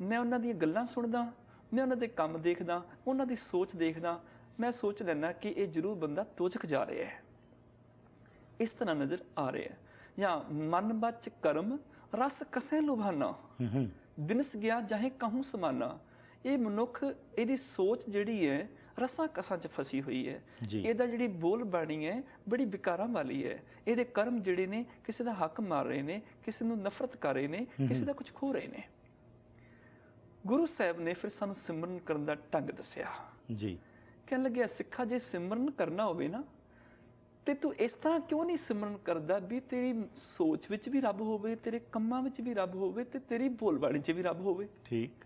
ਮੈਂ ਉਹਨਾਂ ਦੀਆਂ ਗੱਲਾਂ ਸੁਣਦਾ ਮੈਂ ਉਹਨਾਂ ਦੇ ਕੰਮ ਦੇਖਦਾ ਉਹਨਾਂ ਦੀ ਸੋਚ ਦੇਖਦਾ ਮੈਂ ਸੋਚ ਲੈਣਾ ਕਿ ਇਹ ਜ਼ਰੂਰ ਬੰਦਾ ਦੋਜਕ ਜਾ ਰਿਹਾ ਹੈ। ਇਸ ਤਰ੍ਹਾਂ ਨਜ਼ਰ ਆ ਰਿਹਾ ਹੈ। ਜਾਂ ਮਨ ਬਚ ਕਰਮ ਰਸ ਕਸੈ ਲੁਭਾਨਾ। ਬਿਨਸ ਗਿਆ ਜਾਹੇ ਕਹੂੰ ਸਮਾਨਾ। ਇਹ ਮਨੁੱਖ ਇਹਦੀ ਸੋਚ ਜਿਹੜੀ ਹੈ ਰਸਾਂ ਕਸਾਂ 'ਚ ਫਸੀ ਹੋਈ ਹੈ। ਇਹਦਾ ਜਿਹੜੀ ਬੋਲ ਬਾਣੀ ਹੈ ਬੜੀ ਵਿਕਾਰਾਂ ਵਾਲੀ ਹੈ। ਇਹਦੇ ਕਰਮ ਜਿਹੜੇ ਨੇ ਕਿਸੇ ਦਾ ਹੱਕ ਮਾਰ ਰਹੇ ਨੇ ਕਿਸੇ ਨੂੰ ਨਫ਼ਰਤ ਕਰ ਰਹੇ ਨੇ ਕਿਸੇ ਦਾ ਕੁਝ ਖੋ ਰਹੇ ਨੇ। ਗੁਰੂ ਸਾਹਿਬ ਨੇ ਫਿਰ ਸਾਨੂੰ ਸਿਮਰਨ ਕਰਨ ਦਾ ਢੰਗ ਦੱਸਿਆ। ਜੀ। ਕਹਿਣ ਲੱਗਿਆ ਸਿੱਖਾ ਜੇ ਸਿਮਰਨ ਕਰਨਾ ਹੋਵੇ ਨਾ ਤੇ ਤੂੰ ਇਸ ਤਰ੍ਹਾਂ ਕਿਉਂ ਨਹੀਂ ਸਿਮਰਨ ਕਰਦਾ ਵੀ ਤੇਰੀ ਸੋਚ ਵਿੱਚ ਵੀ ਰੱਬ ਹੋਵੇ ਤੇਰੇ ਕੰਮਾਂ ਵਿੱਚ ਵੀ ਰੱਬ ਹੋਵੇ ਤੇ ਤੇਰੀ ਬੋਲਬਾਣੀ 'ਚ ਵੀ ਰੱਬ ਹੋਵੇ? ਠੀਕ।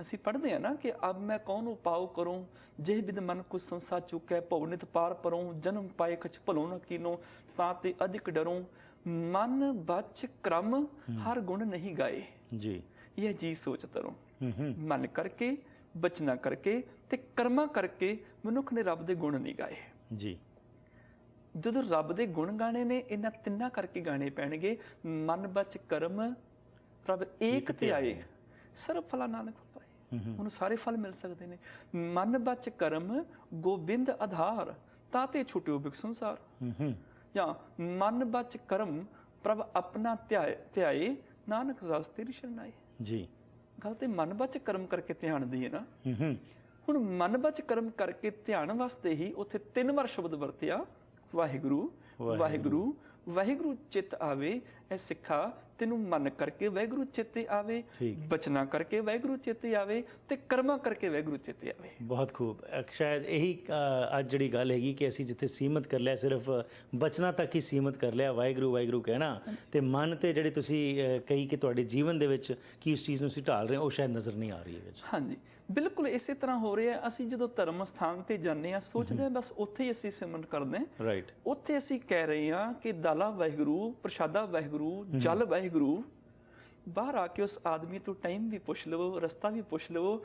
ਅਸੀਂ ਪੜ੍ਹਦੇ ਆ ਨਾ ਕਿ ਅਬ ਮੈਂ ਕੌਣ ਉਪਾਉ ਕਰੂੰ ਜੇ ਬਿਦ ਮਨ ਕੋ ਸੰਸਾ ਚੁਕੈ ਭਉ ਪਾਰ ਪਰਉ ਜਨਮ ਪਾਏ ਕਛ ਭਲੋ ਨ ਕੀਨੋ ਤਾਂ ਤੇ ਅਧਿਕ ਡਰੂੰ। ਮਨ ਬਚ ਕਰਮ ਹਰ ਗੁਣ ਨਹੀਂ ਗਾਏ। ਜੀ। ਇਹ ਜੀ ਸੋਚ ਤਰੋ। ਮਨ ਕਰਕੇ ਬਚਨਾ ਕਰਕੇ ਤੇ ਕਰਮਾਂ ਕਰਕੇ ਮਨੁੱਖ ਨੇ ਰੱਬ ਦੇ ਗੁਣ ਨਹੀਂ ਗਾਏ। ਜੀ। ਜਦੋਂ ਰੱਬ ਦੇ ਗੁਣ ਗਾਣੇ ਨੇ ਇਹਨਾਂ ਤਿੰਨਾਂ ਕਰਕੇ ਗਾਣੇ ਪੈਣਗੇ। ਮਨ ਬਚ ਕਰਮ ਪ੍ਰਭ ਏਕ ਤੇ ਆਏ। ਸਰਬ ਫਲਾ ਨਾਨਕ ਪਾਏ। ਉਹਨੂੰ ਸਾਰੇ ਫਲ ਮਿਲ ਸਕਦੇ ਨੇ। ਮਨ ਬਚ ਕਰਮ ਗੋਬਿੰਦ ਆਧਾਰ ਤਾਤੇ ਛੁਟਿਓ ਬਿਕ ਸੰਸਾਰ। ਜਾਂ ਮਨ ਬਚ ਕਰਮ ਪ੍ਰਭ ਆਪਣਾ ਧਿਆਏ ਨਾਨਕ ਦਾਸ ਤੇਰੀ ਸ਼ਰਨ ਆਏ ਜੀ। ਗੱਲ ਤੇ ਮਨ ਬਚ ਕਰਮ ਕਰਕੇ ਧਿਆਨ ਦੀ ਹੈ ਨਾ। ਹੁਣ ਮਨ ਬਚ ਕਰਮ ਕਰਕੇ ਧਿਆਨ ਵਾਸਤੇ ਹੀ ਉੱਥੇ ਤਿੰਨ ਵਾਰ ਸ਼ਬਦ ਵਰਤਿਆ। ਵਾਹਿਗੁਰੂ। ਵਾਹਿਗੁਰੂ ਵਾਹਿਗੁਰੂ ਚਿੱਤ ਆਵੇ ਇਹ ਸਿੱਖਾ ਤੈਨੂੰ ਮਨ ਕਰਕੇ ਵਾਹਿਗੁਰੂ ਚਿੱਤੇ ਆਵੇ। ਬਚਨਾ ਕਰਕੇ ਵਾਹਿਗੁਰੂ ਚਿੱਤੇ ਆਵੇ ਤੇ ਕਰਮਾਂ ਕਰਕੇ ਵਾਹਿਗੁਰੂ ਚਿੱਤੇ ਆਵੇ। ਬਹੁਤ ਖੂਬ। ਸ਼ਾਇਦ ਇਹੀ ਅੱਜ ਜਿਹੜੀ ਗੱਲ ਹੈਗੀ ਕਿ ਅਸੀਂ ਜਿੱਥੇ ਸੀਮਤ ਕਰ ਲਿਆ ਸਿਰਫ ਬਚਨਾ ਤੱਕ ਹੀ ਸੀਮਤ ਕਰ ਲਿਆ ਵਾਹਿਗੁਰੂ ਵਾਹਿਗੁਰੂ ਕਹਿਣਾ ਤੇ ਮਨ ਤੇ ਜਿਹੜੇ ਤੁਸੀਂ ਕਹੀ ਕਿ ਤੁਹਾਡੇ ਜੀਵਨ ਦੇ ਵਿੱਚ ਕੀ ਉਸ ਚੀਜ਼ ਨੂੰ ਤੁਸੀਂ ਢਾਲ ਰਹੇ ਹੋ ਉਹ ਸ਼ਾਇਦ ਨਜ਼ਰ ਨਹੀਂ ਆ ਰਹੀ ਹੈ ਵਿੱਚ। ਹਾਂਜੀ। ਬਿਲਕੁਲ ਇਸੇ ਤਰ੍ਹਾਂ ਹੋ ਰਿਹਾ ਅਸੀਂ ਜਦੋਂ ਧਰਮ ਸਥਾਨ ਤੇ ਜਾਂਦੇ ਆ ਸੋਚਦੇ ਹਾਂ ਬਸ ਉੱਥੇ ਹੀ ਅਸੀਂ ਸਿਮਰਨ ਕਰਦੇ ਹਾਂ। ਰਾਈਟ ਉੱਥੇ ਅਸੀਂ ਕਹਿ ਰਹੇ ਹਾਂ ਕਿ ਦਾਲਾ ਵਾਹਿਗੁਰੂ ਪ੍ਰਸ਼ਾਦਾ ਵਾਹਿਗੁਰੂ ਜਲ ਵਾਹਿਗੁਰੂ ਬਾਹਰ ਆ ਕੇ ਉਸ ਆਦਮੀ ਤੋਂ ਟਾਈਮ ਵੀ ਪੁੱਛ ਲਵੋ ਰਸਤਾ ਵੀ ਪੁੱਛ ਲਵੋ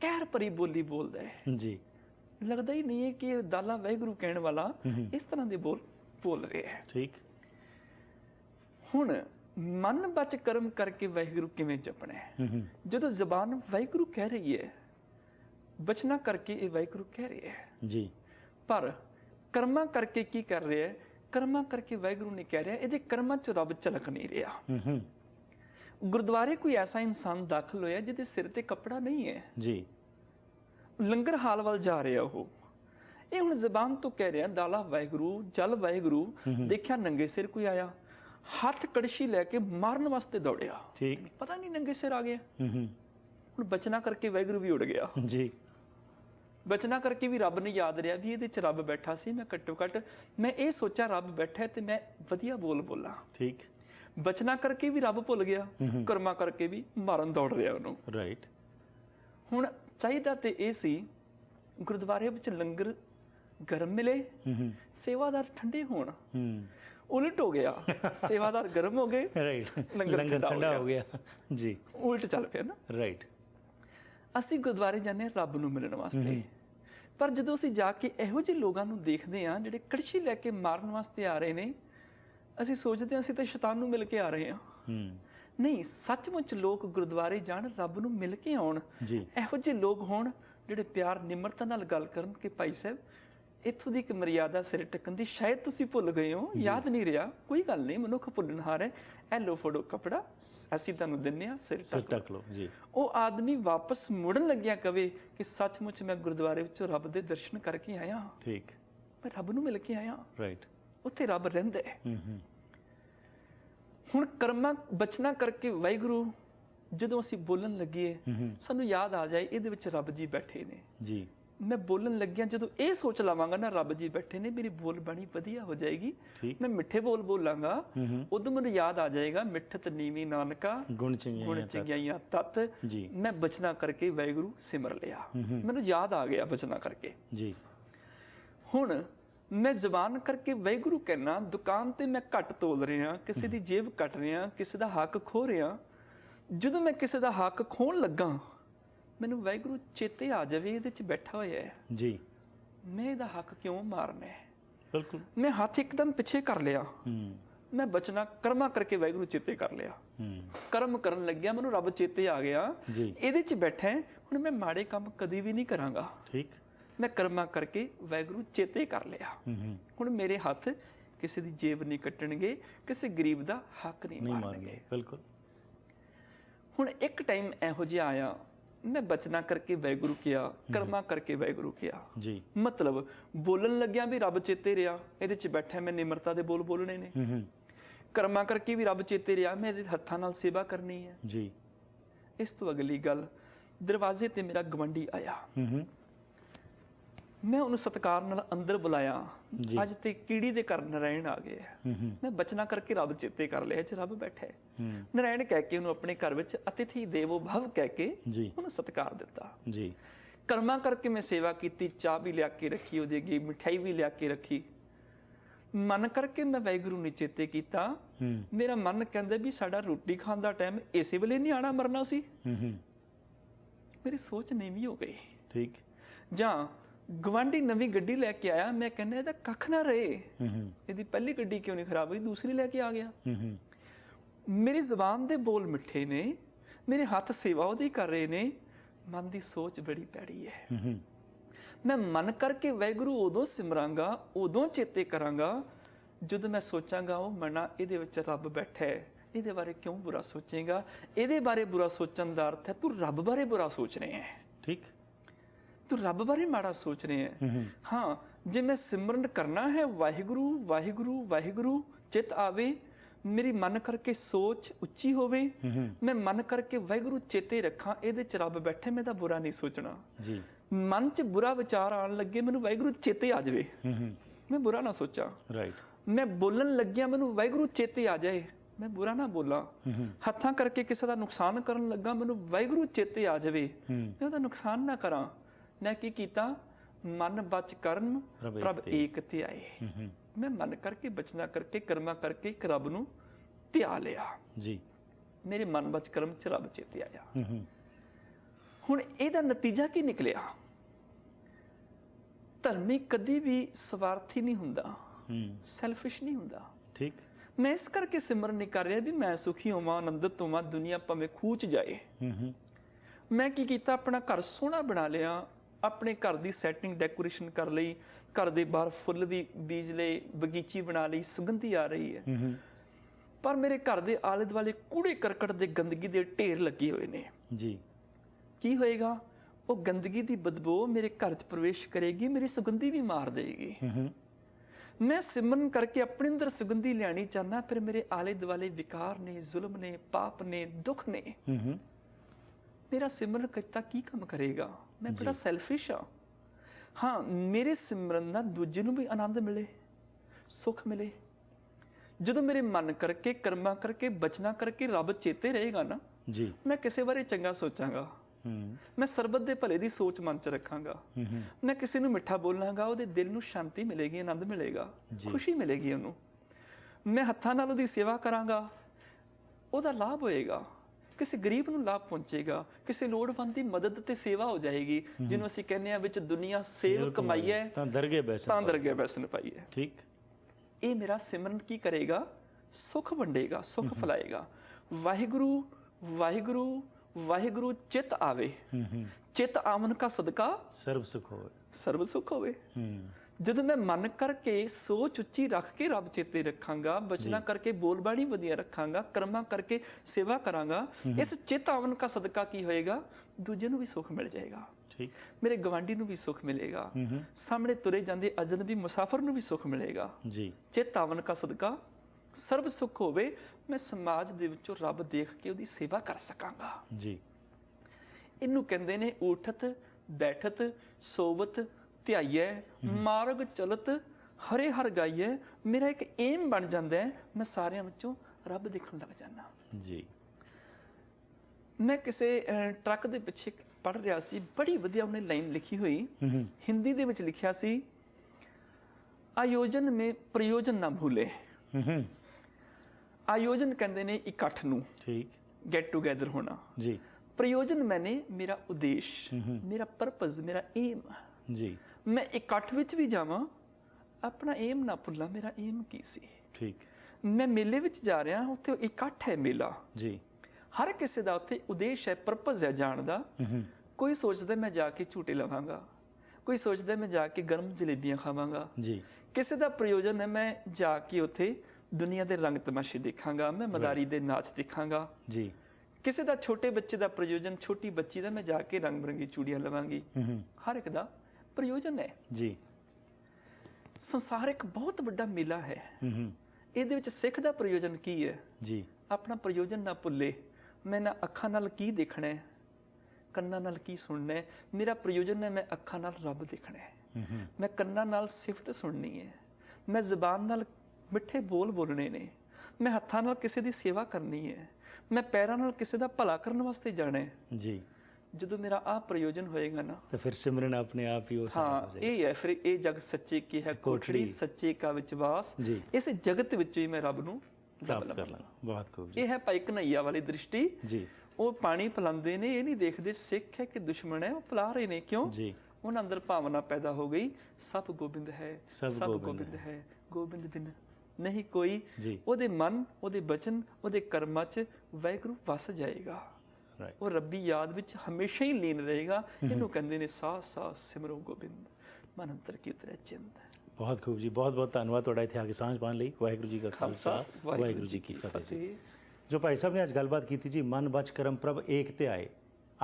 ਕਹਿਰ ਭਰੀ ਬੋਲੀ ਬੋਲਦਾ ਹੈ। ਜੀ। ਲੱਗਦਾ ਹੀ ਨਹੀਂ ਹੈ ਕਿ ਦਾਲਾ ਵਾਹਿਗੁਰੂ ਕਹਿਣ ਵਾਲਾ ਇਸ ਤਰ੍ਹਾਂ ਦੇ ਬੋਲ ਬੋਲ ਰਿਹਾ ਹੈ। ਠੀਕ। ਹੁਣ ਮਨ ਬਚ ਕਰਮ ਕਰਕੇ ਵਾਹਿਗੁਰੂ ਕਿਵੇਂ ਜਪਣਾ ਹੂੰ? ਜਦੋਂ ਜ਼ਬਾਨ ਵਾਹਿਗੁਰੂ ਕਹਿ ਰਹੀ ਹੈ ਬਚਨਾ ਕਰਕੇ ਇਹ ਵਾਹਿਗੁਰੂ ਕਹਿ ਰਿਹਾ ਹੈ। ਜੀ। ਪਰ ਕਰਮਾਂ ਕਰਕੇ ਕੀ ਕਰ ਰਿਹਾ ਹੈ? ਕਰਮਾਂ ਕਰਕੇ ਵਾਹਿਗੁਰੂ ਨੇ ਕਹਿ ਰਿਹਾ ਇਹਦੇ ਕਰਮਾਂ 'ਚ ਰੱਬ ਝਲਕ ਨਹੀਂ ਰਿਹਾ। ਹੂੰ ਗੁਰਦੁਆਰੇ ਕੋਈ ਐਸਾ ਇਨਸਾਨ ਦਾਖਲ ਹੋਇਆ ਜਿਹਦੇ ਸਿਰ ਤੇ ਕੱਪੜਾ ਨਹੀਂ ਹੈ? ਜੀ। ਲੰਗਰ ਹਾਲ ਵੱਲ ਜਾ ਰਿਹਾ ਉਹ। ਇਹ ਹੁਣ ਜ਼ਬਾਨ ਤੋਂ ਕਹਿ ਰਿਹਾ ਦਾਲਾ ਵਾਹਿਗੁਰੂ ਜਲ ਵਾਹਿਗੁਰੂ ਦੇਖਿਆ ਨੰਗੇ ਸਿਰ ਕੋਈ ਆਇਆ? ਹੱਥ ਕੜਛੀ ਲੈ ਕੇ ਮਾਰਨ ਵਾਸਤੇ ਦੌੜਿਆ। ਠੀਕ। ਪਤਾ ਨਹੀਂ ਨੰਗੇ ਸਿਰ ਆ ਗਿਆ। ਹੂੰ ਹੂੰ ਹੁਣ ਬਚਨਾ ਕਰਕੇ ਵਾਹਿਗੁਰੂ ਵੀ ਉੜ ਗਿਆ। ਜੀ। ਬਚਨਾ ਕਰਕੇ ਵੀ ਰੱਬ ਨੇ ਯਾਦ ਰਿਹਾ ਵੀ ਇਹਦੇ ਚ ਰੱਬ ਬੈਠਾ ਸੀ ਮੈਂ ਘੱਟੋ ਘੱਟ ਮੈਂ ਇਹ ਸੋਚਾਂ ਰੱਬ ਬੈਠਾ ਤੇ ਮੈਂ ਵਧੀਆ ਬੋਲ ਬੋਲਾਂ। ਠੀਕ। ਬਚਨਾ ਕਰਕੇ ਵੀ ਰੱਬ ਭੁੱਲ ਗਿਆ ਕਰਮਾ ਕਰਕੇ ਵੀ ਮਾਰਨ ਦੌੜ ਰਿਹਾ ਉਹਨੂੰ। ਰਾਈਟ ਹੁਣ ਚਾਹੀਦਾ ਤੇ ਇਹ ਸੀ ਗੁਰਦੁਆਰੇ ਵਿੱਚ ਲੰਗਰ ਗਰਮ ਮਿਲੇ ਸੇਵਾਦਾਰ ਠੰਡੇ ਹੋਣ। ਉਲਟ ਹੋ ਗਿਆ ਸੇਵਾਦਾਰ ਗਰਮ ਹੋ ਗਏ ਰਾਈਟ ਲੰਗਰ ਠੰਡਾ ਹੋ ਗਿਆ। ਜੀ। ਉਲਟ ਚੱਲ ਪਿਆ ਨਾ। ਰਾਈਟ ਅਸੀਂ ਗੁਰਦੁਆਰੇ ਜਾਂਦੇ ਹਾਂ ਰੱਬ ਨੂੰ ਮਿਲਣ ਵਾਸਤੇ। ਪਰ ਜਦੋਂ ਅਸੀਂ ਜਾ ਕੇ ਇਹੋ ਜਿਹੇ ਲੋਕਾਂ ਨੂੰ ਦੇਖਦੇ ਹਾਂ ਜਿਹੜੇ ਕੜਛੀ ਲੈ ਕੇ ਮਾਰਨ ਵਾਸਤੇ ਆ ਰਹੇ ਨੇ ਅਸੀਂ ਸੋਚਦੇ ਹਾਂ ਅਸੀਂ ਤਾਂ ਸ਼ੈਤਾਨ ਨੂੰ ਮਿਲ ਕੇ ਆ ਰਹੇ ਹਾਂ। ਹੂੰ। ਨਹੀਂ ਸੱਚਮੁੱਚ ਲੋਕ ਗੁਰਦੁਆਰੇ ਜਾਣ ਰੱਬ ਨੂੰ ਮਿਲ ਕੇ ਆਉਣ। ਜੀ। ਇਹੋ ਜਿਹੇ ਲੋਕ ਹੋਣ ਜਿਹੜੇ ਪਿਆਰ ਨਿਮਰਤਾ ਨਾਲ ਗੱਲ ਕਰਨ ਕਿ ਭਾਈ ਸਾਹਿਬ ਇੱਥੋਂ ਦੀ ਇੱਕ ਮਰਿਆਦਾ ਸਿਰ ਟੱਕਣ ਦੀ ਸ਼ਾਇਦ ਤੁਸੀਂ ਭੁੱਲ ਗਏ ਹੋ ਯਾਦ ਨਹੀਂ ਰਿਹਾ। ਕੋਈ ਗੱਲ ਨਹੀਂ ਮਨੁੱਖ ਭੁੱਲਣਹਾਰ ਹੈ। ਇਹ ਲੋ ਫੜੋ ਕਪੜਾ ਅਸੀਂ ਤੁਹਾਨੂੰ ਦਿੰਨੇ ਆ ਸਿਰ ਟੱਕ ਲਓ। ਜੀ। ਉਹ ਆਦਮੀ ਵਾਪਸ ਮੁੜਨ ਲੱਗਿਆ ਕਵੇ ਕਿ ਸੱਚਮੁੱਚ ਮੈਂ ਗੁਰਦੁਆਰੇ ਵਿੱਚੋਂ ਰੱਬ ਦੇ ਦਰਸ਼ਨ ਕਰਕੇ ਆਇਆ ਠੀਕ। ਮੈਂ ਰੱਬ ਨੂੰ ਮਿਲ ਕੇ ਆਇਆ ਰਾਈਟ ਉੱਥੇ ਰੱਬ ਰਹਿੰਦਾ ਹੈ। ਹੁਣ ਕਰਮਾਂ ਬਚਨਾ ਕਰਕੇ ਵਾਹਿਗੁਰੂ ਜਦੋਂ ਅਸੀਂ ਬੋਲਣ ਲੱਗੀਏ ਸਾਨੂੰ ਯਾਦ ਆ ਜਾਏ ਇਹਦੇ ਵਿੱਚ ਰੱਬ ਜੀ ਬੈਠੇ ਨੇ। ਜੀ। ਮੈਂ ਬੋਲਣ ਲੱਗਿਆ ਜਦੋਂ ਇਹ ਸੋਚ ਲਵਾਂਗਾ ਨਾ ਰੱਬ ਜੀ ਬੈਠੇ ਨੇ ਮੇਰੀ ਬੋਲ ਬਾਣੀ ਵਧੀਆ ਹੋ ਜਾਏਗੀ। ਮੈਂ ਮਿੱਠੇ ਬੋਲ ਬੋਲਾਂਗਾ ਉਦੋਂ ਮੈਨੂੰ ਯਾਦ ਆ ਜਾਏਗਾ ਮਿੱਠਤ ਨੀਵੀਂ ਨਾਨਕਾ ਗੁਣ ਚੰਗੀਆਂ ਗੁਣ ਚੰਗਿਆਈਆਂ ਤਤ। ਮੈਂ ਬਚਨਾ ਕਰਕੇ ਵਾਹਿਗੁਰੂ ਸਿਮਰ ਲਿਆ। ਮੈਨੂੰ ਯਾਦ ਆ ਗਿਆ ਬਚਨਾ ਕਰਕੇ। ਜੀ। ਹੁਣ ਮੈਂ ਜ਼ਬਾਨ ਕਰਕੇ ਵਾਹਿਗੁਰੂ ਕਹਿਣਾ ਦੁਕਾਨ ਤੇ ਮੈਂ ਘੱਟ ਤੋਲ ਰਿਹਾ ਕਿਸੇ ਦੀ ਜੇਬ ਕੱਟ ਰਿਹਾ ਕਿਸੇ ਦਾ ਹੱਕ ਖੋ ਰਿਹਾ ਜਦੋਂ ਮੈਂ ਕਿਸੇ ਦਾ ਹੱਕ ਖੋਣ ਲੱਗਾ ਮੈਨੂੰ ਵਾਹਿਗੁਰੂ ਚੇਤੇ ਆ ਜਾਵੇ ਇਹਦੇ ਚ ਬੈਠਾ ਹੋਇਆ ਹੈ। ਜੀ। ਮੈਂ ਇਹਦਾ ਹੱਕ ਕਿਉਂ ਮਾਰਨਾ ਹੈ? ਬਿਲਕੁਲ। ਮੈਂ ਹੱਥ ਇੱਕਦਮ ਪਿੱਛੇ ਕਰ ਲਿਆ। ਹੂੰ। ਮੈਂ ਬਚਨਾ ਕਰਮਾ ਕਰਕੇ ਵਾਹਿਗੁਰੂ ਚੇਤੇ ਕਰ ਲਿਆ। ਹੂੰ। ਕਰਮ ਕਰਨ ਲੱਗਿਆ ਮੈਨੂੰ ਰੱਬ ਚੇਤੇ ਆ ਗਿਆ। ਜੀ। ਇਹਦੇ ਚ ਬੈਠਾ ਹੈ, ਹੁਣ ਮੈਂ ਮਾੜੇ ਕੰਮ ਕਦੀ ਵੀ ਨਹੀਂ ਕਰਾਂਗਾ। ਠੀਕ। ਮੈਂ ਕਰਮਾ ਕਰਕੇ ਵਾਹਿਗੁਰੂ ਚੇਤੇ ਕਰ ਲਿਆ। ਹੂੰ ਹੁਣ ਮੇਰੇ ਹੱਥ ਕਿਸੇ ਦੀ ਜੇਬ ਨਹੀਂ ਕੱਟਣਗੇ ਕਿਸੇ ਗਰੀਬ ਦਾ ਹੱਕ ਨਹੀਂ ਮਾਰਨਗੇ। ਬਿਲਕੁਲ। ਹੁਣ ਇੱਕ ਟਾਈਮ ਇਹੋ ਜਿਹਾ ਆਇਆ ਮੈਂ ਬਚਨਾ ਕਰਕੇ ਵਾਹਿਗੁਰੂ ਕਿਹਾ ਕਰਮਾ ਕਰਕੇ ਵਾਹਿਗੁਰੂ ਕਿਹਾ। ਜੀ। ਮਤਲਬ ਬੋਲਣ ਲੱਗਿਆ ਵੀ ਰੱਬ ਚੇਤੇ ਰਿਹਾ ਇਹਦੇ ਚ ਬੈਠਾ ਮੈਂ ਨਿਮਰਤਾ ਦੇ ਬੋਲ ਬੋਲਣੇ ਨੇ। ਹੂੰ ਹੂੰ। ਕਰਮਾ ਕਰਕੇ ਵੀ ਰੱਬ ਚੇਤੇ ਰਿਹਾ ਮੈਂ ਇਹਦੇ ਹੱਥਾਂ ਨਾਲ ਸੇਵਾ ਕਰਨੀ ਹੈ। ਜੀ। ਇਸ ਤੋਂ ਅਗਲੀ ਗੱਲ ਦਰਵਾਜ਼ੇ ਤੇ ਮੇਰਾ ਗਵੰਡੀ ਆਇਆ। ਹੂੰ ਹੂੰ। ਮੈਂ ਉਹਨੂੰ ਸਤਿਕਾਰ ਨਾਲ ਅੰਦਰ ਬੁਲਾਇਆ। ਅੱਜ ਤੇ ਕੀੜੀ ਦੇ ਘਰ ਨਰਾਇਣ ਆ ਗਏ ਮੈਂ ਬਚਨਾ ਕਰਕੇ ਰੱਬ ਚੇਤੇ ਕਰ ਲਿਆ ਚ ਰੱਬ ਬੈਠਾ ਹੈ। ਨਰਾਇਣ ਕਹਿ ਕੇ ਉਹਨੂੰ ਆਪਣੇ ਘਰ ਵਿੱਚ ਅਤਿਥੀ ਦੇਵੋ ਭਵ ਕਹਿ ਕੇ ਜੀ। ਉਹਨੂੰ ਸਤਿਕਾਰ ਦਿੱਤਾ। ਜੀ। ਕਰਮਾਂ ਕਰਕੇ ਮੈਂ ਸੇਵਾ ਕੀਤੀ ਚਾਹ ਵੀ ਲਿਆ ਕੇ ਰੱਖੀ ਉਹਦੇ ਅੱਗੇ ਮਿਠਾਈ ਵੀ ਲਿਆ ਕੇ ਰੱਖੀ। ਮਨ ਕਰਕੇ ਮੈਂ ਵੈਗੁਰੂ ਨੇ ਚੇਤੇ ਕੀਤਾ। ਮੇਰਾ ਮਨ ਕਹਿੰਦਾ ਵੀ ਸਾਡਾ ਰੋਟੀ ਖਾਣ ਦਾ ਟਾਈਮ ਇਸੇ ਵੇਲੇ ਨਹੀਂ ਆਣਾ ਮਰਨਾ ਸੀ। ਮੇਰੀ ਸੋਚ ਨੀਵੀਂ ਹੋ ਗਈ। ਠੀਕ। ਜਾਂ ਗਵਾਂਢੀ ਨਵੀਂ ਗੱਡੀ ਲੈ ਕੇ ਆਇਆ ਮੈਂ ਕਹਿੰਦਾ ਇਹਦਾ ਕੱਖ ਨਾ ਰਹੇ। ਹੂੰ ਹੂੰ। ਇਹਦੀ ਪਹਿਲੀ ਗੱਡੀ ਕਿਉਂ ਨਹੀਂ ਖਰਾਬ ਹੋਈ? ਦੂਸਰੀ ਲੈ ਕੇ ਆ ਗਿਆ। ਮੇਰੀ ਜ਼ੁਬਾਨ ਦੇ ਬੋਲ ਮਿੱਠੇ ਨੇ ਮੇਰੇ ਹੱਥ ਸੇਵਾ ਉਹਦੀ ਕਰ ਰਹੇ ਨੇ ਮਨ ਦੀ ਸੋਚ ਬੜੀ ਪੈੜੀ ਹੂੰ। ਮੈਂ ਮਨ ਕਰਕੇ ਵੈਗੁਰੂ ਉਦੋਂ ਸਿਮਰਾਂਗਾ ਉਦੋਂ ਚੇਤੇ ਕਰਾਂਗਾ ਜਦੋਂ ਮੈਂ ਸੋਚਾਂਗਾ ਉਹ ਮਨਾ ਇਹਦੇ ਵਿੱਚ ਰੱਬ ਬੈਠਾ ਹੈ। ਇਹਦੇ ਬਾਰੇ ਕਿਉਂ ਬੁਰਾ ਸੋਚੇਗਾ? ਇਹਦੇ ਬਾਰੇ ਬੁਰਾ ਸੋਚਣ ਦਾ ਅਰਥ ਹੈ ਤੂੰ ਰੱਬ ਬਾਰੇ ਬੁਰਾ ਸੋਚ ਰਿਹਾ ਹੈ। ਠੀਕ। ਤੂੰ ਰੱਬ ਬਾਰੇ ਮਾੜਾ ਸੋਚ ਰਿਹਾ ਹੈ। ਹੂੰ ਜੇ ਮੈਂ ਸਿਮਰਨ ਕਰਨਾ ਹੈ ਵਾਹਿਗੁਰੂ ਵਾਹਿਗੁਰੂ ਵਾਹਿਗੁਰੂ ਚਿਤ ਆਵੇ ਮੇਰੀ ਮਨ ਕਰਕੇ ਸੋਚ ਉੱਚੀ ਹੋਵੇ ਮੈਂ ਮਨ ਕਰਕੇ ਵਾਹਿਗੁਰੂ ਚੇਤੇ ਰੱਖਾਂ ਇਹਦੇ ਚ ਰੱਬ ਬੈਠੇ ਮੈਂ ਤਾਂ ਬੁਰਾ ਨਹੀਂ ਸੋਚਣਾ। ਜੀ। ਮਨ ਚ ਬੁਰਾ ਵਿਚਾਰ ਆਉਣ ਲੱਗੇ ਮੈਨੂੰ ਵਾਹਿਗੁਰੂ ਚੇਤੇ ਆ ਜਾਵੇ। ਮੈਂ ਬੁਰਾ ਨਾ ਸੋਚਾਂ। ਰਾਈਟ ਮੈਂ ਬੋਲਣ ਲੱਗਿਆ ਮੈਨੂੰ ਵਾਹਿਗੁਰੂ ਚੇਤੇ ਆ ਜਾਏ। ਮੈਂ ਬੁਰਾ ਨਾ ਬੋਲਾਂ। ਹੱਥਾਂ ਕਰਕੇ ਕਿਸੇ ਦਾ ਨੁਕਸਾਨ ਕਰਨ ਲੱਗਾ ਮੈਨੂੰ ਵਾਹਿਗੁਰੂ ਚੇਤੇ ਆ ਜਾਵੇ। ਮੈਂ ਉਹਦਾ ਨੁਕਸਾਨ ਨਾ ਕਰਾਂ। ਮੈਂ ਕੀ ਕੀਤਾ? ਮਨ ਬਚ ਕਰਮ ਪ੍ਰਭ ਏਕ ਤੇ ਆਏ। ਮੈਂ ਮਨ ਕਰਕੇ ਬਚਨਾ ਕਰਕੇ ਕਰਮਾ ਕਰਕੇ ਇੱਕ ਰੱਬ ਨੂੰ ਧਿਆ ਲਿਆ। ਜੀ। ਮੇਰੇ ਮਨ ਬਚ ਕਰਮ ਚ ਰੱਬ ਚੇਤੇ ਆਇਆ। ਹੁਣ ਇਹਦਾ ਨਤੀਜਾ ਕੀ ਨਿਕਲਿਆ? ਧਰਮੀ ਕਦੀ ਵੀ ਸਵਾਰਥੀ ਨਹੀਂ ਹੁੰਦਾ। ਸੈਲਫਿਸ਼ ਨਹੀਂ ਹੁੰਦਾ। ਠੀਕ। ਮੈਂ ਇਸ ਕਰਕੇ ਸਿਮਰਨ ਨਹੀਂ ਕਰ ਰਿਹਾ ਵੀ ਮੈਂ ਸੁਖੀ ਹੋਵਾਂ ਆਨੰਦਿਤ ਹੋਵਾਂ ਦੁਨੀਆ ਭਾਵੇਂ ਖੂਚ ਜਾਏ। ਮੈਂ ਕੀ ਕੀਤਾ? ਆਪਣਾ ਘਰ ਸੋਹਣਾ ਬਣਾ ਲਿਆ। ਆਪਣੇ ਘਰ ਦੀ ਸੈਟਿੰਗ ਡੈਕੋਰੇਸ਼ਨ ਕਰ ਲਈ ਘਰ ਦੇ ਬਾਹਰ ਫੁੱਲ ਵੀ ਬੀਜ ਲਏ ਬਗੀਚੀ ਬਣਾ ਲਈ ਸੁਗੰਧੀ ਆ ਰਹੀ ਹੈ। ਪਰ ਮੇਰੇ ਘਰ ਦੇ ਆਲੇ ਦੁਆਲੇ ਕੂੜੇ ਕਰਕਟ ਦੇ ਗੰਦਗੀ ਦੇ ਢੇਰ ਲੱਗੇ ਹੋਏ ਨੇ। ਜੀ। ਕੀ ਹੋਏਗਾ? ਉਹ ਗੰਦਗੀ ਦੀ ਬਦਬੂ ਮੇਰੇ ਘਰ 'ਚ ਪ੍ਰਵੇਸ਼ ਕਰੇਗੀ ਮੇਰੀ ਸੁਗੰਧੀ ਵੀ ਮਾਰ ਦੇਗੀ। ਮੈਂ ਸਿਮਰਨ ਕਰਕੇ ਆਪਣੇ ਅੰਦਰ ਸੁਗੰਧੀ ਲਿਆਣੀ ਚਾਹਨਾ ਫਿਰ ਮੇਰੇ ਆਲੇ ਦੁਆਲੇ ਵਿਕਾਰ ਨੇ ਜ਼ੁਲਮ ਨੇ ਪਾਪ ਨੇ ਦੁੱਖ ਨੇ। ਹੂੰ ਹੂੰ। ਮੇਰਾ ਸਿਮਰਨ ਕੀਤਾ ਕੀ ਕੰਮ ਕਰੇਗਾ ਮੈਂ ਬੜਾ ਸੈਲਫਿਸ਼ ਆ ਹਾਂ ਮੇਰੇ ਸਿਮਰਨ ਨਾਲ ਦੂਜੇ ਨੂੰ ਵੀ ਆਨੰਦ ਮਿਲੇ ਸੁੱਖ ਮਿਲੇ ਜਦੋਂ ਮੇਰੇ ਮਨ ਕਰਕੇ ਕਰਮਾਂ ਕਰਕੇ ਬਚਨਾ ਕਰਕੇ ਰੱਬ ਚੇਤੇ ਰਹੇਗਾ ਨਾ ਜੀ ਮੈਂ ਕਿਸੇ ਬਾਰੇ ਚੰਗਾ ਸੋਚਾਂਗਾ ਮੈਂ ਸਰਬਤ ਦੇ ਭਲੇ ਦੀ ਸੋਚ ਮਨ ਚ ਰੱਖਾਂਗਾ ਮੈਂ ਕਿਸੇ ਨੂੰ ਮਿੱਠਾ ਬੋਲਾਂਗਾ ਉਹਦੇ ਦਿਲ ਨੂੰ ਸ਼ਾਂਤੀ ਮਿਲੇਗੀ ਆਨੰਦ ਮਿਲੇਗਾ ਖੁਸ਼ੀ ਮਿਲੇਗੀ ਉਹਨੂੰ ਮੈਂ ਹੱਥਾਂ ਨਾਲ ਉਹਦੀ ਸੇਵਾ ਕਰਾਂਗਾ ਉਹਦਾ ਲਾਭ ਹੋਏਗਾ ਕਿਸੇ ਗਰੀਬ ਨੂੰ ਲਾਭ ਪਹੁੰਚੇਗਾ ਕਿਸੇ ਲੋੜਵੰਦ ਦੀ ਮਦਦ ਤੇ ਸੇਵਾ ਹੋ ਜਾਏਗੀ ਜਿਹਨੂੰ ਅਸੀਂ ਕਹਿੰਦੇ ਆ ਵਿੱਚ ਦੁਨੀਆ ਸੇਵ ਕਮਾਈ ਹੈ ਤਾਂ ਦਰਗੇ ਬੈਸ ਤਾਂ ਦਰਗਹਿ ਬੈਸਨ ਪਾਈ ਹੈ। ਠੀਕ। ਇਹ ਮੇਰਾ ਸਿਮਰਨ ਕੀ ਕਰੇਗਾ? ਸੁਖ ਵੰਡੇਗਾ ਸੁਖ ਫਲਾਏਗਾ। ਵਾਹਿਗੁਰੂ ਵਾਹਿਗੁਰੂ ਵਾਹਿਗੁਰੂ ਚਿਤ ਆਵੇ। ਚਿਤ ਆਮਨ ਕਾ ਸਦਕਾ ਸਰਬ ਸੁਖ ਹੋਵੇ। ਸਰਬ ਸੁਖ ਹੋਵੇ। ਹੂੰ। ਜਦੋਂ ਮੈਂ ਮਨ ਕਰਕੇ ਸੋਚ ਉੱਚੀ ਰੱਖ ਕੇ ਰੱਬ ਚੇਤੇ ਰੱਖਾਂਗਾ ਬਚਨਾ ਕਰਕੇ ਬੋਲਬਾਣੀ ਵਧੀਆ ਰੱਖਾਂਗਾ ਕਰਮਾਂ ਕਰਕੇ ਸੇਵਾ ਕਰਾਂਗਾ ਇਸ ਚਿਤ ਆਵਨ ਕਾ ਸਦਕਾ ਕੀ ਹੋਏਗਾ? ਦੂਜੇ ਨੂੰ ਵੀ ਸੁਖ ਮਿਲ ਜਾਏਗਾ। ਠੀਕ। ਮੇਰੇ ਗਵਾਂਢੀ ਨੂੰ ਵੀ ਸੁਖ ਮਿਲੇਗਾ। ਸਾਹਮਣੇ ਤੁਰੇ ਜਾਂਦੇ ਅਜਨਬੀ ਮੁਸਾਫਰ ਨੂੰ ਵੀ ਸੁਖ ਮਿਲੇਗਾ। ਜੀ। ਚਿਤ ਆਵਨ ਕਾ ਸਦਕਾ ਸਰਬ ਸੁੱਖ ਹੋਵੇ ਮੈਂ ਸਮਾਜ ਦੇ ਵਿੱਚੋਂ ਰੱਬ ਦੇਖ ਕੇ ਉਹਦੀ ਸੇਵਾ ਕਰ ਸਕਾਂਗਾ। ਜੀ। ਇਹਨੂੰ ਕਹਿੰਦੇ ਨੇ ਉਠਤ ਬੈਠਤ ਸੋਵਤ ਧਿਆਈਐ ਮਾਰਗ ਚਲਤ ਹਰੇ ਹਰ ਗਾਈਐ। ਮੇਰਾ ਇੱਕ ਏਮ ਬਣ ਜਾਂਦਾ ਹੈ ਮੈਂ ਸਾਰਿਆਂ ਵਿੱਚੋਂ ਰੱਬ ਦੇਖਣ ਲੱਗ ਜਾਂਦਾ। ਜੀ। ਮੈਂ ਕਿਸੇ ਟਰੱਕ ਦੇ ਪਿੱਛੇ ਪੜ ਰਿਹਾ ਸੀ ਬੜੀ ਵਧੀਆ ਉਹਨੇ ਲਾਈਨ ਲਿਖੀ ਹੋਈ। ਹਿੰਦੀ ਦੇ ਵਿੱਚ ਲਿਖਿਆ ਸੀ ਆਯੋਜਨ ਮੇ ਪ੍ਰਯੋਜਨ ਨਾ ਭੂਲੇ। ਆਯੋਜਨ ਕਹਿੰਦੇ ਨੇ ਇਕੱਠ ਨੂੰ ਠੀਕ। ਗੈਟ ਟੂਗੇਦਰ ਹੋਣਾ। ਜੀ। ਪ੍ਰਯੋਜਨ ਮੈਨੇ ਮੇਰਾ ਉਦੇਸ਼ ਮੇਰਾ ਪਰਪਸ ਮੇਰਾ ਏਮ ਜੀ। ਮੈਂ ਇਕੱਠ ਵਿੱਚ ਵੀ ਜਾਵਾਂ ਆਪਣਾ ਏਮ ਨਾ ਭੁੱਲਾਂ ਮੇਰਾ ਏਮ ਕੀ ਸੀ? ਠੀਕ। ਮੈਂ ਮੇਲੇ ਵਿੱਚ ਜਾ ਰਿਹਾ ਉੱਥੇ ਇਕੱਠ ਹੈ ਮੇਲਾ। ਜੀ। ਹਰ ਕਿਸੇ ਦਾ ਉੱਥੇ ਉਦੇਸ਼ ਹੈ ਪਰਪਸ ਹੈ ਜਾਣ ਦਾ। ਕੋਈ ਸੋਚਦਾ ਮੈਂ ਜਾ ਕੇ ਝੂਟੇ ਲਵਾਂਗਾ ਕੋਈ ਸੋਚਦਾ ਮੈਂ ਜਾ ਕੇ ਗਰਮ ਜਲੇਬੀਆਂ ਖਾਵਾਂਗਾ। ਜੀ। ਕਿਸੇ ਦਾ ਪ੍ਰਯੋਜਨ ਹੈ ਮੈਂ ਜਾ ਕੇ ਉੱਥੇ ਦੁਨੀਆ ਦੇ ਰੰਗ ਤਮਾਸ਼ੇ ਦੇਖਾਂਗਾ ਮੈਂ ਮਦਾਰੀ ਦੇ ਨਾਚ ਦੇਖਾਂਗਾ। ਜੀ। ਕਿਸੇ ਦਾ ਛੋਟੇ ਬੱਚੇ ਦਾ ਪ੍ਰਯੋਜਨ ਛੋਟੀ ਬੱਚੀ ਦਾ ਮੈਂ ਜਾ ਕੇ ਰੰਗ ਬਰੰਗੀ ਚੂੜੀਆਂ ਲਵਾਂਗੀ। ਹਰ ਇੱਕ ਦਾ। ਪ੍ਰਯੋਜਨ ਹੈ। ਜੀ। ਸੰਸਾਰ ਇੱਕ ਬਹੁਤ ਵੱਡਾ ਮੇਲਾ ਹੈ। ਹੂੰ ਇਹਦੇ ਵਿੱਚ ਸਿੱਖ ਦਾ ਪ੍ਰਯੋਜਨ ਕੀ ਹੈ? ਜੀ। ਆਪਣਾ ਪ੍ਰਯੋਜਨ ਨਾ ਭੁੱਲੇ ਮੈਂ ਨਾ ਅੱਖਾਂ ਨਾਲ ਕੀ ਦੇਖਣਾ ਹੈ? ਕੰਨਾਂ ਨਾਲ ਕੀ ਸੁਣਨਾ ਹੈ? ਮੇਰਾ ਪ੍ਰਯੋਜਨ ਹੈ ਮੈਂ ਅੱਖਾਂ ਨਾਲ ਰੱਬ ਦੇਖਣਾ ਹੂੰ। ਮੈਂ ਕੰਨਾਂ ਨਾਲ ਸਿਫਤ ਸੁਣਨੀ ਹੈ। ਮੈਂ ਜ਼ੁਬਾਨ ਨਾਲ ਮਿੱਠੇ ਬੋਲ ਬੋਲਣੇ ਨੇ। ਮੈਂ ਹੱਥਾਂ ਨਾਲ ਕਿਸੇ ਦੀ ਸੇਵਾ ਕਰਨੀ ਹੈ। ਮੈਂ ਪੈਰਾਂ ਨਾਲ ਕਿਸੇ ਦਾ ਭਲਾ ਕਰਨ ਵਾਸਤੇ ਜਾਣਾ ਹੈ। ਜੀ। ਜਦੋਂ ਮੇਰਾ ਆਹ ਪ੍ਰਯੋਜਨ ਹੋਏਗਾ ਨਾ ਤਾਂ ਫਿਰ ਸਿਮਰਨ ਆਪਣੇ ਆਪ ਹੀ ਉਸ ਹਾਂ ਇਹ ਹੈ ਫਿਰ ਇਹ ਜਗ ਸੱਚੇ ਕੀ ਹੈ ਕੋਠੜੀ। ਸੱਚੇ ਕਾ ਵਿਚਵਾਸ। ਇਸ ਜਗਤ ਵਿੱਚੋਂ ਹੀ ਮੈਂ ਰੱਬ ਨੂੰ ਪ੍ਰਾਪਤ ਕਰ ਲਾਂਗਾ ਬਹੁਤ ਖੂਬ ਜੀ। ਇਹ ਹੈ ਭਾਈ ਕਨਈਆ ਵਾਲੀ ਦ੍ਰਿਸ਼ਟੀ। ਜੀ। ਉਹ ਪਾਣੀ ਪਿਲਾਉਂਦੇ ਨੇ ਇਹ ਨਹੀਂ ਦੇਖਦੇ ਸਿੱਖ ਹੈ ਕਿ ਦੁਸ਼ਮਣ ਹੈ ਉਹ ਪਿਲਾ ਰਹੇ ਨੇ ਕਿਉਂ? ਜੀ। ਉਹਨਾਂ ਅੰਦਰ ਭਾਵਨਾ ਪੈਦਾ ਹੋ ਗਈ ਸਭ ਗੋਬਿੰਦ ਹੈ ਸਭ ਗੋਬਿੰਦ ਹੈ। ਗੋਬਿੰਦ ਬਿਨ ਨਹੀਂ ਕੋਈ। ਉਹਦੇ ਮਨ ਉਹਦੇ ਬਚਨ ਉਹਦੇ ਕਰਮਾਂ 'ਚ ਵੈਗਰੂ ਵਸ ਜਾਏਗਾ। ਉਹ ਰੱਬੀ ਯਾਦ ਵਿੱਚ ਹਮੇਸ਼ਾ ਹੀ ਲੀਨ ਰਹੇਗਾ। ਇਹਨੂੰ ਕਹਿੰਦੇ ਨੇ ਸਾਹ ਸਾਹ ਸਿਮਰੋ ਗੋਬਿੰਦ। ਮਨ ਅੰਤਰ ਕੀ ਉਤਰੇ ਚਿੰਤ। ਬਹੁਤ ਖੂਬ ਜੀ ਬਹੁਤ ਬਹੁਤ ਧੰਨਵਾਦ ਤੁਹਾਡਾ ਇੱਥੇ ਆ ਕੇ ਸਾਂਝ ਪਾਉਣ ਲਈ। ਵਾਹਿਗੁਰੂ ਜੀ ਕਾ ਖਾਲਸਾ ਵਾਹਿਗੁਰੂ ਜੀ ਕੀ ਫਤਿਹ ਜੀ। ਜੋ ਭਾਈ ਸਾਹਿਬ ਨੇ ਅੱਜ ਗੱਲਬਾਤ ਕੀਤੀ ਜੀ ਮਨ ਬਚ ਕਰਮ ਪ੍ਰਭ ਏਕ ਤੇ ਆਏ।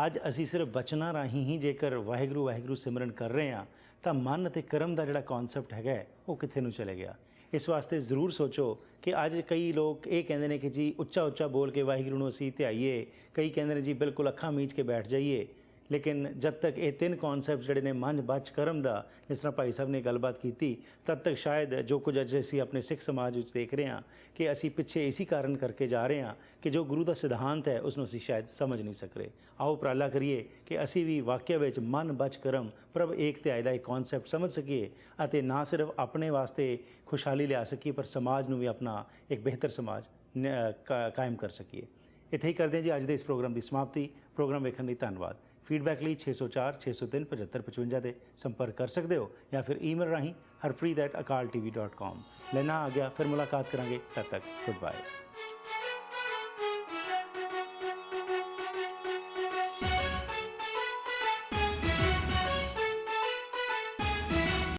ਅੱਜ ਅਸੀਂ ਸਿਰਫ ਬਚਨਾਂ ਰਾਹੀਂ ਹੀ ਜੇਕਰ ਵਾਹਿਗੁਰੂ ਵਾਹਿਗੁਰੂ ਸਿਮਰਨ ਕਰ ਰਹੇ ਹਾਂ ਤਾਂ ਮਨ ਅਤੇ ਕਰਮ ਦਾ ਜਿਹੜਾ ਕਨਸੈਪਟ ਹੈਗਾ ਉਹ ਕਿੱਥੇ ਨੂੰ ਚਲੇ ਗਿਆ? ਇਸ ਵਾਸਤੇ ਜ਼ਰੂਰ ਸੋਚੋ ਕਿ ਅੱਜ ਕਈ ਲੋਕ ਇਹ ਕਹਿੰਦੇ ਨੇ ਕਿ ਜੀ ਉੱਚਾ ਉੱਚਾ ਬੋਲ ਕੇ ਵਾਹਿਗੁਰੂ ਨੂੰ ਅਸੀਂ ਧਿਆਈਏ। ਕਈ ਕਹਿੰਦੇ ਨੇ ਜੀ ਬਿਲਕੁਲ ਅੱਖਾਂ ਮੀਚ ਕੇ ਬੈਠ ਜਾਈਏ। ਲੇਕਿਨ ਜਦ ਤੱਕ ਇਹ ਤਿੰਨ ਕਨਸੈਪਟ ਜਿਹੜੇ ਨੇ ਮਨ, ਬਚ, ਕਰਮ ਦਾ, ਜਿਸ ਤਰ੍ਹਾਂ ਭਾਈ ਸਾਹਿਬ ਨੇ ਗੱਲਬਾਤ ਕੀਤੀ, ਤਦ ਤੱਕ ਸ਼ਾਇਦ ਜੋ ਕੁਝ ਅੱਜ ਅਸੀਂ ਆਪਣੇ ਸਿੱਖ ਸਮਾਜ ਵਿੱਚ ਦੇਖ ਰਹੇ ਹਾਂ ਕਿ ਅਸੀਂ ਪਿੱਛੇ ਇਸੇ ਕਾਰਨ ਕਰਕੇ ਜਾ ਰਹੇ ਹਾਂ ਕਿ ਜੋ ਗੁਰੂ ਦਾ ਸਿਧਾਂਤ ਹੈ ਉਸ ਨੂੰ ਅਸੀਂ ਸ਼ਾਇਦ ਸਮਝ ਨਹੀਂ ਸਕ ਰਹੇ। ਆਓ ਉਪਰਾਲਾ ਕਰੀਏ ਕਿ ਅਸੀਂ ਵੀ ਵਾਕਿਆ ਵਿੱਚ ਮਨ, ਬਚ, ਕਰਮ, ਪ੍ਰਭ ਏਕ ਧਿਆਏ ਦਾ ਇੱਕ ਕਨਸੈਪਟ ਸਮਝ ਸਕੀਏ ਅਤੇ ਨਾ ਸਿਰਫ ਆਪਣੇ ਵਾਸਤੇ ਖੁਸ਼ਹਾਲੀ ਲਿਆ ਸਕੀਏ, ਪਰ ਸਮਾਜ ਨੂੰ ਵੀ ਆਪਣਾ ਇੱਕ ਬਿਹਤਰ ਸਮਾਜ ਨ- ਕਾਇਮ ਕਰ ਸਕੀਏ। ਇੱਥੇ ਹੀ ਕਰਦੇ ਹਾਂ ਜੀ, ਅੱਜ ਦੇ ਇਸ ਪ੍ਰੋਗਰਾਮ ਦੀ ਸਮਾਪਤੀ। ਪ੍ਰੋਗਰਾਮ ਵੇਖਣ ਲਈ ਧੰਨਵਾਦ। ਫੀਡਬੈਕ ਲਈ 604 603 7555 ਤੇ ਸੰਪਰਕ ਕਰ ਸਕਦੇ ਹੋ ਜਾਂ ਫਿਰ ਈਮੇਲ ਰਾਹੀਂ harpreet@akaltv.com ਲੈਣਾ ਆ ਗਿਆ, ਫਿਰ ਮੁਲਾਕਾਤ ਕਰਾਂਗੇ ਤਦ ਤੱਕ ਗੁੱਡ ਬਾਏ